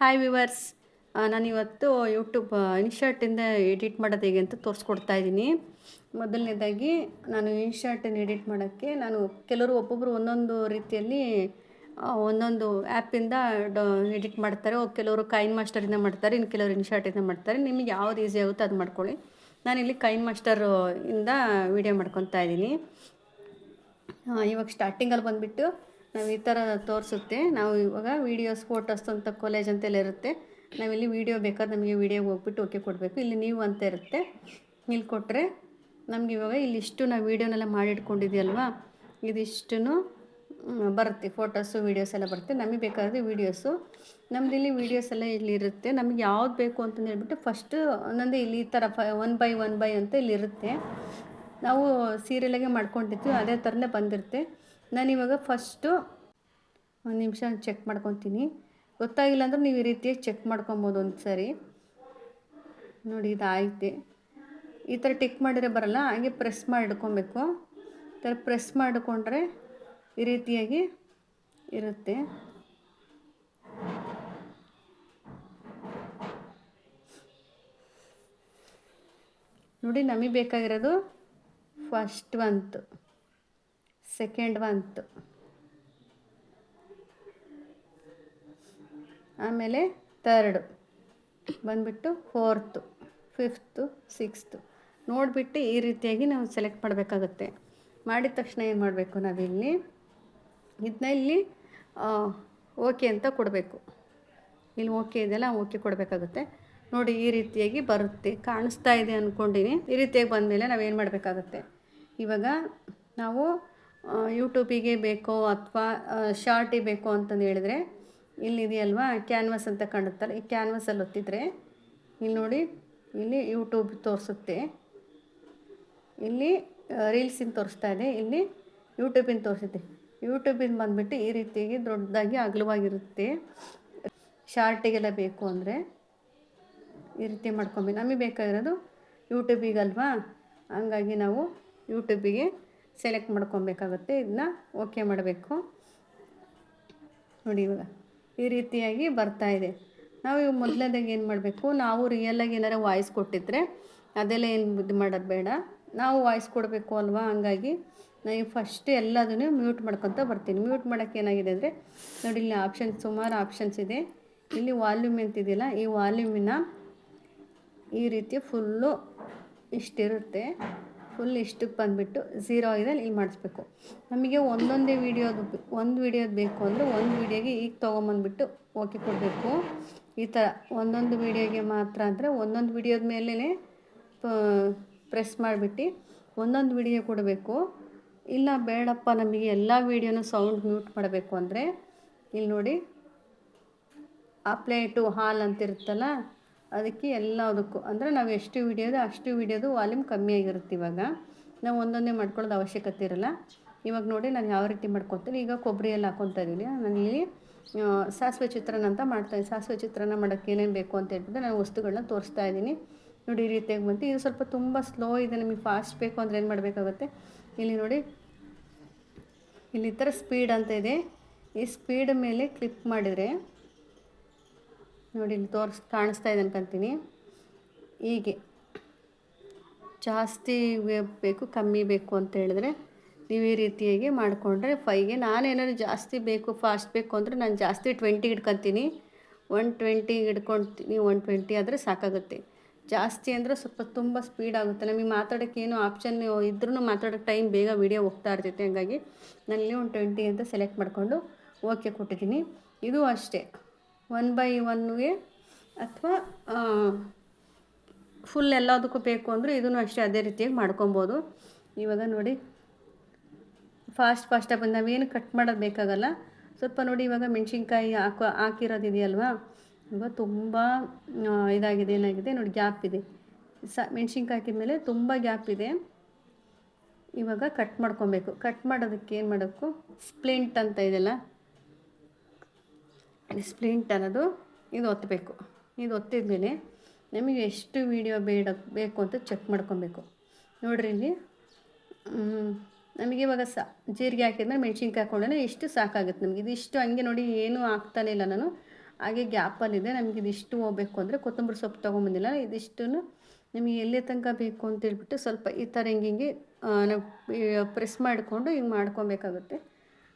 Hi viewers ನಾನಿವತ್ತು YouTube ಇನ್ಶರ್ಟಿಂದ edit ಮಾಡೋದು ಹೇಗೆ ಅಂತ ತೋರಿಸ್ಕೊಡ್ತಾ ಇದ್ದೀನಿ ಮೊದಲನೇದಾಗಿ ನಾನು ಇನ್ಶರ್ಟನ್ನು ಎಡಿಟ್ ಮಾಡೋಕ್ಕೆ ನಾನು ಕೆಲವರು ಒಬ್ಬೊಬ್ಬರು ಒಂದೊಂದು ರೀತಿಯಲ್ಲಿ ಒಂದೊಂದು ಆ್ಯಪಿಂದ ಡ ಎಡಿಟ್ ಮಾಡ್ತಾರೆ. ಕೆಲವರು ಕೈನ್ ಮಾಸ್ಟರಿಂದ ಮಾಡ್ತಾರೆ, ಇನ್ನು ಕೆಲವರು ಇನ್ಶರ್ಟಿಂದ ಮಾಡ್ತಾರೆ. ನಿಮಗೆ ಯಾವ್ದು ಈಸಿ ಆಗುತ್ತೋ ಅದು ಮಾಡ್ಕೊಳ್ಳಿ. ನಾನಿಲ್ಲಿ ಕೈನ್ ಮಾಸ್ಟರ್ ಇಂದ ವಿಡಿಯೋ ಮಾಡ್ಕೊತಾ ಇದ್ದೀನಿ ಇವಾಗ ಸ್ಟಾರ್ಟಿಂಗಲ್ಲಿ ಬಂದುಬಿಟ್ಟು ನಾವು ಈ ಥರ ತೋರಿಸುತ್ತೆ. ನಾವು ಇವಾಗ ವೀಡಿಯೋಸ್ ಫೋಟೋಸ್ ಅಂತ ಕಾಲೇಜ್ ಅಂತೆಲ್ಲ ಇರುತ್ತೆ. ನಾವಿಲ್ಲಿ ವೀಡಿಯೋ ಬೇಕಾದ್ರೆ ನಮಗೆ ವೀಡಿಯೋಗೆ ಹೋಗ್ಬಿಟ್ಟು ಓಕೆ ಕೊಡಬೇಕು. ಇಲ್ಲಿ ನೀವು ಅಂತ ಇರುತ್ತೆ. ಇಲ್ಲಿ ಕೊಟ್ಟರೆ ನಮ್ಗೆ ಇವಾಗ ಇಲ್ಲಿ ಇಷ್ಟು ನಾವು ವೀಡಿಯೋನೆಲ್ಲ ಮಾಡಿಟ್ಕೊಂಡಿದ್ಯಲ್ವಾ? ಇದಿಷ್ಟು ಬರುತ್ತೆ. ಫೋಟೋಸು ವೀಡಿಯೋಸ್ ಎಲ್ಲ ಬರುತ್ತೆ. ನಮಗೆ ಬೇಕಾದರೆ ವೀಡಿಯೋಸು ನಮ್ದು ಇಲ್ಲಿ ವೀಡಿಯೋಸ್ ಎಲ್ಲ ಇಲ್ಲಿ ಇರುತ್ತೆ. ನಮಗೆ ಯಾವ್ದು ಬೇಕು ಅಂತಂದು ಹೇಳ್ಬಿಟ್ಟು ಫಸ್ಟು ಒಂದೊಂದು ಇಲ್ಲಿ ಈ ಥರ ಫ ಒನ್ ಬೈ ಒನ್ ಬೈ ಅಂತ ಇಲ್ಲಿ ಇರುತ್ತೆ. ನಾವು ಸೀರಿಯಲಾಗೆ ಮಾಡ್ಕೊಂಡಿರ್ತೀವಿ. ಅದೇ ಥರನೇ ಬಂದಿರುತ್ತೆ. ನಾನಿವಾಗ ಫಸ್ಟು ಒಂದು ನಿಮಿಷ ಚೆಕ್ ಮಾಡ್ಕೊತೀನಿ. ಗೊತ್ತಾಗಿಲ್ಲ ಅಂದ್ರೆ ನೀವು ಈ ರೀತಿಯಾಗಿ ಚೆಕ್ ಮಾಡ್ಕೊಬೋದು ಒಂದು ಸರಿ. ನೋಡಿ, ಇದಾಯಿತೆ. ಈ ಥರ ಟಿಕ್ ಮಾಡಿದ್ರೆ ಬರಲ್ಲ, ಹಾಗೆ ಪ್ರೆಸ್ ಮಾಡ್ಕೊಬೇಕು ಹಿಡ್ಕೊಬೇಕು ಈ ಥರ ಪ್ರೆಸ್ ಮಾಡಿಕೊಂಡ್ರೆ ಈ ರೀತಿಯಾಗಿ ಇರುತ್ತೆ. ನೋಡಿ, ನಮಗೆ ಬೇಕಾಗಿರೋದು ಫಸ್ಟ್ ಬಂತು. ಸೆಕೆಂಡ್ ಬಂತು ಆಮೇಲೆ ತರ್ಡು ಬಂದ್ಬಿಟ್ಟು ಫೋರ್ತು ಫಿಫ್ತು ಸಿಕ್ಸ್ತು ನೋಡಿಬಿಟ್ಟು ಈ ರೀತಿಯಾಗಿ ನಾವು ಸೆಲೆಕ್ಟ್ ಮಾಡಬೇಕಾಗುತ್ತೆ. ಮಾಡಿದ ತಕ್ಷಣ ಏನು ಮಾಡಬೇಕು ನಾವಿಲ್ಲಿ? ಇದನ್ನ ಇಲ್ಲಿ ಓಕೆ ಅಂತ ಕೊಡಬೇಕು. ಇಲ್ಲಿ ಓಕೆ ಇದೆಯಲ್ಲ ಓಕೆ ಕೊಡಬೇಕಾಗುತ್ತೆ. ನೋಡಿ ಈ ರೀತಿಯಾಗಿ ಬರುತ್ತೆ, ಕಾಣಿಸ್ತಾ ಇದೆ ಅಂದ್ಕೊಂಡಿನಿ ಈ ರೀತಿಯಾಗಿ ಬಂದಮೇಲೆ ನಾವೇನು ಮಾಡಬೇಕಾಗುತ್ತೆ? ಇವಾಗ ನಾವು ಯೂಟ್ಯೂಬಿಗೆ ಬೇಕೋ ಅಥವಾ ಶಾರ್ಟಿಗೆ ಬೇಕೋ ಅಂತಂದು ಹೇಳಿದರೆ ಇಲ್ಲಿದೆಯಲ್ವಾ ಕ್ಯಾನ್ವಸ್ ಅಂತ ಕಾಣುತ್ತಲ್ಲ, ಈ ಕ್ಯಾನ್ವಸಲ್ಲಿ ಒತ್ತಿದ್ರೆ, ಇಲ್ಲಿ ನೋಡಿ, ಇಲ್ಲಿ ಯೂಟ್ಯೂಬ್ ತೋರಿಸುತ್ತೆ. ಇಲ್ಲಿ ರೀಲ್ಸಿಂದ ತೋರಿಸ್ತಾ ಇದೆ, ಇಲ್ಲಿ ಯೂಟ್ಯೂಬಿಂದ ತೋರಿಸುತ್ತೆ. ಯೂಟ್ಯೂಬಿಂದ ಬಂದುಬಿಟ್ಟು ಈ ರೀತಿಯಾಗಿ ದೊಡ್ಡದಾಗಿ ಅಗಲವಾಗಿರುತ್ತೆ. ಶಾರ್ಟಿಗೆಲ್ಲ ಬೇಕು ಅಂದರೆ, ಈ ರೀತಿ ಮಾಡ್ಕೊಬೇಕು. ನಮಗೆ ಬೇಕಾಗಿರೋದು ಯೂಟ್ಯೂಬಿಗಲ್ವಾ ಹಂಗಾಗಿ ನಾವು ಯೂಟ್ಯೂಬಿಗೆ ಸೆಲೆಕ್ಟ್ ಮಾಡ್ಕೊಬೇಕಾಗುತ್ತೆ. ಇದನ್ನ ಓಕೆ ಮಾಡಬೇಕು. ನೋಡಿ ಇವಾಗ, ಈ ರೀತಿಯಾಗಿ ಬರ್ತಾ ಇದೆ. ನಾವು ಇವಾಗ ಮೊದಲನೇದಾಗಿ ಏನು ಮಾಡಬೇಕು? ನಾವು ರಿಯಲಾಗಿ ಏನಾರು ವಾಯ್ಸ್ ಕೊಟ್ಟಿದ್ರೆ ಅದೆಲ್ಲ ಏನು ಇದು ಮಾಡೋದು ಬೇಡ. ನಾವು ವಾಯ್ಸ್ ಕೊಡಬೇಕು ಅಲ್ವಾ? ಹಂಗಾಗಿ ನಾನು ಫಸ್ಟ್ ಎಲ್ಲದನ್ನು ಮ್ಯೂಟ್ ಮಾಡ್ಕೊತ ಬರ್ತೀನಿ. ಮ್ಯೂಟ್ ಮಾಡೋಕ್ಕೆ ಏನಾಗಿದೆ ಅಂದರೆ, ನೋಡಿ ಇಲ್ಲಿ ಆಪ್ಷನ್ ಸುಮಾರು ಆಪ್ಷನ್ಸ್ ಇದೆ. ಇಲ್ಲಿ ವಾಲ್ಯೂಮ್ ಅಂತಿದೆಯಲ್ಲ ಈ ವಾಲ್ಯೂಮಿನ ಈ ರೀತಿ ಫುಲ್ಲು ಇಷ್ಟಿರುತ್ತೆ. ಫುಲ್ ಇಷ್ಟಕ್ಕೆ ಬಂದುಬಿಟ್ಟು ಝೀರೋ ಇದೆ ಇಲ್ಲಿ ಮಾಡಿಸ್ಬೇಕು. ನಮಗೆ ಒಂದೊಂದೇ ವೀಡಿಯೋದು ಒಂದು ವೀಡಿಯೋದು ಬೇಕು ಅಂದರೆ ಒಂದು ವೀಡಿಯೋಗೆ ಈಗ ತೊಗೊಂಬಂದ್ಬಿಟ್ಟು ಓಕೆ ಕೊಡಬೇಕು. ಈ ಥರ ಒಂದೊಂದು ವೀಡಿಯೋಗೆ ಮಾತ್ರ ಅಂದರೆ ಒಂದೊಂದು ವೀಡಿಯೋದ ಮೇಲೇ ಪ್ರೆಸ್ ಮಾಡಿಬಿಟ್ಟು ಒಂದೊಂದು ವೀಡಿಯೋ ಕೊಡಬೇಕು. ಇಲ್ಲ ಬೇಡಪ್ಪ, ನಮಗೆ ಎಲ್ಲ ವೀಡಿಯೋನೂ ಸೌಂಡ್ ಮ್ಯೂಟ್ ಮಾಡಬೇಕು ಅಂದರೆ, ಇಲ್ಲಿ ನೋಡಿ, ಆ ಟು ಹಾಲ್ ಅಂತಿರುತ್ತಲ್ಲ ಅದಕ್ಕೆ ಎಲ್ಲದಕ್ಕೂ, ಅಂದರೆ ನಾವು ಎಷ್ಟು ವೀಡಿಯೋದು ಅಷ್ಟು ವಿಡಿಯೋದು ವಾಲ್ಯೂಮ್ ಕಮ್ಮಿ ಆಗಿರುತ್ತೆ ಇವಾಗ. ನಾವು ಒಂದೊಂದೇ ಮಾಡ್ಕೊಳ್ಳೋದು ಅವಶ್ಯಕತೆ ಇರಲ್ಲ. ಇವಾಗ ನೋಡಿ ನಾನು ಯಾವ ರೀತಿ ಮಾಡ್ಕೊತೀನಿ ಈಗ ಕೊಬ್ಬರಿ ಎಲ್ಲ ಹಾಕ್ಕೊತಾ ಇದ್ದೀನಿ. ನಾನು ಇಲ್ಲಿ ಸಾಸಿವೆ ಚಿತ್ರಾನ್ನ ಅಂತ ಮಾಡ್ತಾಯಿದ್ದೀನಿ ಸಾಸಿವೆ ಚಿತ್ರಾನ್ನ ಮಾಡೋಕ್ಕೆ ಏನೇನು ಬೇಕು ಅಂತ ಹೇಳ್ಬಿಟ್ಟು ನಾನು ವಸ್ತುಗಳನ್ನ ತೋರಿಸ್ತಾ ಇದ್ದೀನಿ. ನೋಡಿ ಈ ರೀತಿಯಾಗಿ ಬಂತು. ಇದು ಸ್ವಲ್ಪ ತುಂಬ ಸ್ಲೋ ಇದೆ. ನಿಮಗೆ ಫಾಸ್ಟ್ ಬೇಕು ಅಂದರೆ ಏನು ಮಾಡಬೇಕಾಗುತ್ತೆ? ಇಲ್ಲಿ ನೋಡಿ, ಇಲ್ಲಿ ಥರ ಸ್ಪೀಡ್ ಅಂತ ಇದೆ. ಈ ಸ್ಪೀಡ್ ಮೇಲೆ ಕ್ಲಿಕ್ ಮಾಡಿದರೆ ನೋಡಿ, ಇಲ್ಲಿ ತೋರಿಸ್, ಕಾಣಿಸ್ತಾ ಇದೆ ಅನ್ಕೊಂತೀನಿ. ಹೀಗೆ. ಜಾಸ್ತಿ ಬೇಕು, ಕಮ್ಮಿ ಬೇಕು ಅಂತ ಹೇಳಿದ್ರೆ ನೀವು ಈ ರೀತಿಯಾಗಿ ಮಾಡಿಕೊಂಡ್ರೆ ಫೈಗೆ ನಾನೇನಾದ್ರು ಜಾಸ್ತಿ ಬೇಕು ಫಾಸ್ಟ್ ಬೇಕು ಅಂದರೆ ನಾನು ಜಾಸ್ತಿ ಟ್ವೆಂಟಿ ಹಿಡ್ಕೊತೀನಿ. ಒನ್ ಟ್ವೆಂಟಿಗೆ ಹಿಡ್ಕೊಳ್ತೀನಿ ಒನ್ ಟ್ವೆಂಟಿ ಆದರೆ ಸಾಕಾಗುತ್ತೆ. ಜಾಸ್ತಿ ಅಂದರೆ ಸ್ವಲ್ಪ ತುಂಬ ಸ್ಪೀಡ್ ಆಗುತ್ತೆ. ನಮಗೆ ಮಾತಾಡೋಕ್ಕೆ ಏನು ಆಪ್ಷನ್ ಇದ್ರೂ ಮಾತಾಡೋಕ್ಕೆ ಟೈಮ್ ಬೇಗ ವೀಡಿಯೋ ಹೋಗ್ತಾ ಇರ್ತೈತೆ. ಹಂಗಾಗಿ ನಾನಿಲ್ಲಿ ಒಂದು ಟ್ವೆಂಟಿ ಅಂತ ಸೆಲೆಕ್ಟ್ ಮಾಡಿಕೊಂಡು ಓಕೆ ಕೊಟ್ಟಿದ್ದೀನಿ. ಇದು ಅಷ್ಟೇ. ಒನ್ ಬೈ ಒನ್ಗೆ ಅಥವಾ ಫುಲ್ ಎಲ್ಲದಕ್ಕೂ ಬೇಕು ಅಂದರೆ ಇದನ್ನು ಅಷ್ಟೇ ಅದೇ ರೀತಿಯಾಗಿ ಮಾಡ್ಕೊಬೋದು. ಇವಾಗ ನೋಡಿ ಫಾಸ್ಟ್ ಫಾಸ್ಟಾಗಿ ಬಂದು ನಾವೇನು ಕಟ್ ಮಾಡೋದು ಬೇಕಾಗಲ್ಲ. ಸ್ವಲ್ಪ ನೋಡಿ ಇವಾಗ ಮೆಣಸಿನ್ಕಾಯಿ ಹಾಕೋ ಹಾಕಿರೋದಿದೆಯಲ್ವಾ ಇವಾಗ ತುಂಬ ಇದಾಗಿದೆ, ಏನಾಗಿದೆ ನೋಡಿ ಗ್ಯಾಪ್ ಇದೆ. ಸ ಮೆಣಸಿನ್ಕಾಯಿ ಹಾಕಿದ ಮೇಲೆ ತುಂಬ ಗ್ಯಾಪ್ ಇದೆ. ಇವಾಗ ಕಟ್ ಮಾಡ್ಕೊಬೇಕು. ಕಟ್ ಮಾಡೋದಕ್ಕೆ ಏನು ಮಾಡೋಕ್ಕು ಸ್ಪ್ಲಿಂಟ್ ಅಂತ ಇದೆಯಲ್ಲ? ಸ್ಪ್ಲಿಂಟ್ ಅನ್ನೋದು ಇದು ಒತ್ತಬೇಕು. ಇದು ಒತ್ತಿದ ಮೇಲೆ ನಮಗೆ ಎಷ್ಟು ವೀಡಿಯೋ ಬೇಡ ಬೇಕು ಅಂತ ಚೆಕ್ ಮಾಡ್ಕೊಬೇಕು. ನೋಡ್ರಿ ಇಲ್ಲಿ. ನಮಗೆ ಇವಾಗ ಸ ಜೀರಿಗೆ ಹಾಕಿದ್ಮೇಲೆ ಮೆಣ್ಸಿನ್ಕಾಯಿ ಹಾಕೊಂಡ್ರೆ ಇಷ್ಟು ಸಾಕಾಗುತ್ತೆ ನಮಗೆ. ಇದಿಷ್ಟು ಹಂಗೆ ನೋಡಿ ಏನೂ ಆಗ್ತಾನೇ ಇಲ್ಲ ನಾನು. ಹಾಗೆ ಗ್ಯಾಪಲ್ಲಿದೆ ನಮಗೆ ಇದಿಷ್ಟು ಹೋಗ್ಬೇಕು ಅಂದರೆ ಕೊತ್ತಂಬರಿ ಸೊಪ್ಪು ತೊಗೊಂಬಂದಿಲ್ಲ. ಇದಿಷ್ಟು ನಿಮಗೆ ಎಲ್ಲೇ ತನಕ ಬೇಕು ಅಂತ ಹೇಳ್ಬಿಟ್ಟು ಸ್ವಲ್ಪ ಈ ಥರ ಹಿಂಗೆ ಹಿಂಗೆ ನಾವು ಪ್ರೆಸ್ ಮಾಡಿಕೊಂಡು ಹಿಂಗೆ ಮಾಡ್ಕೊಬೇಕಾಗುತ್ತೆ.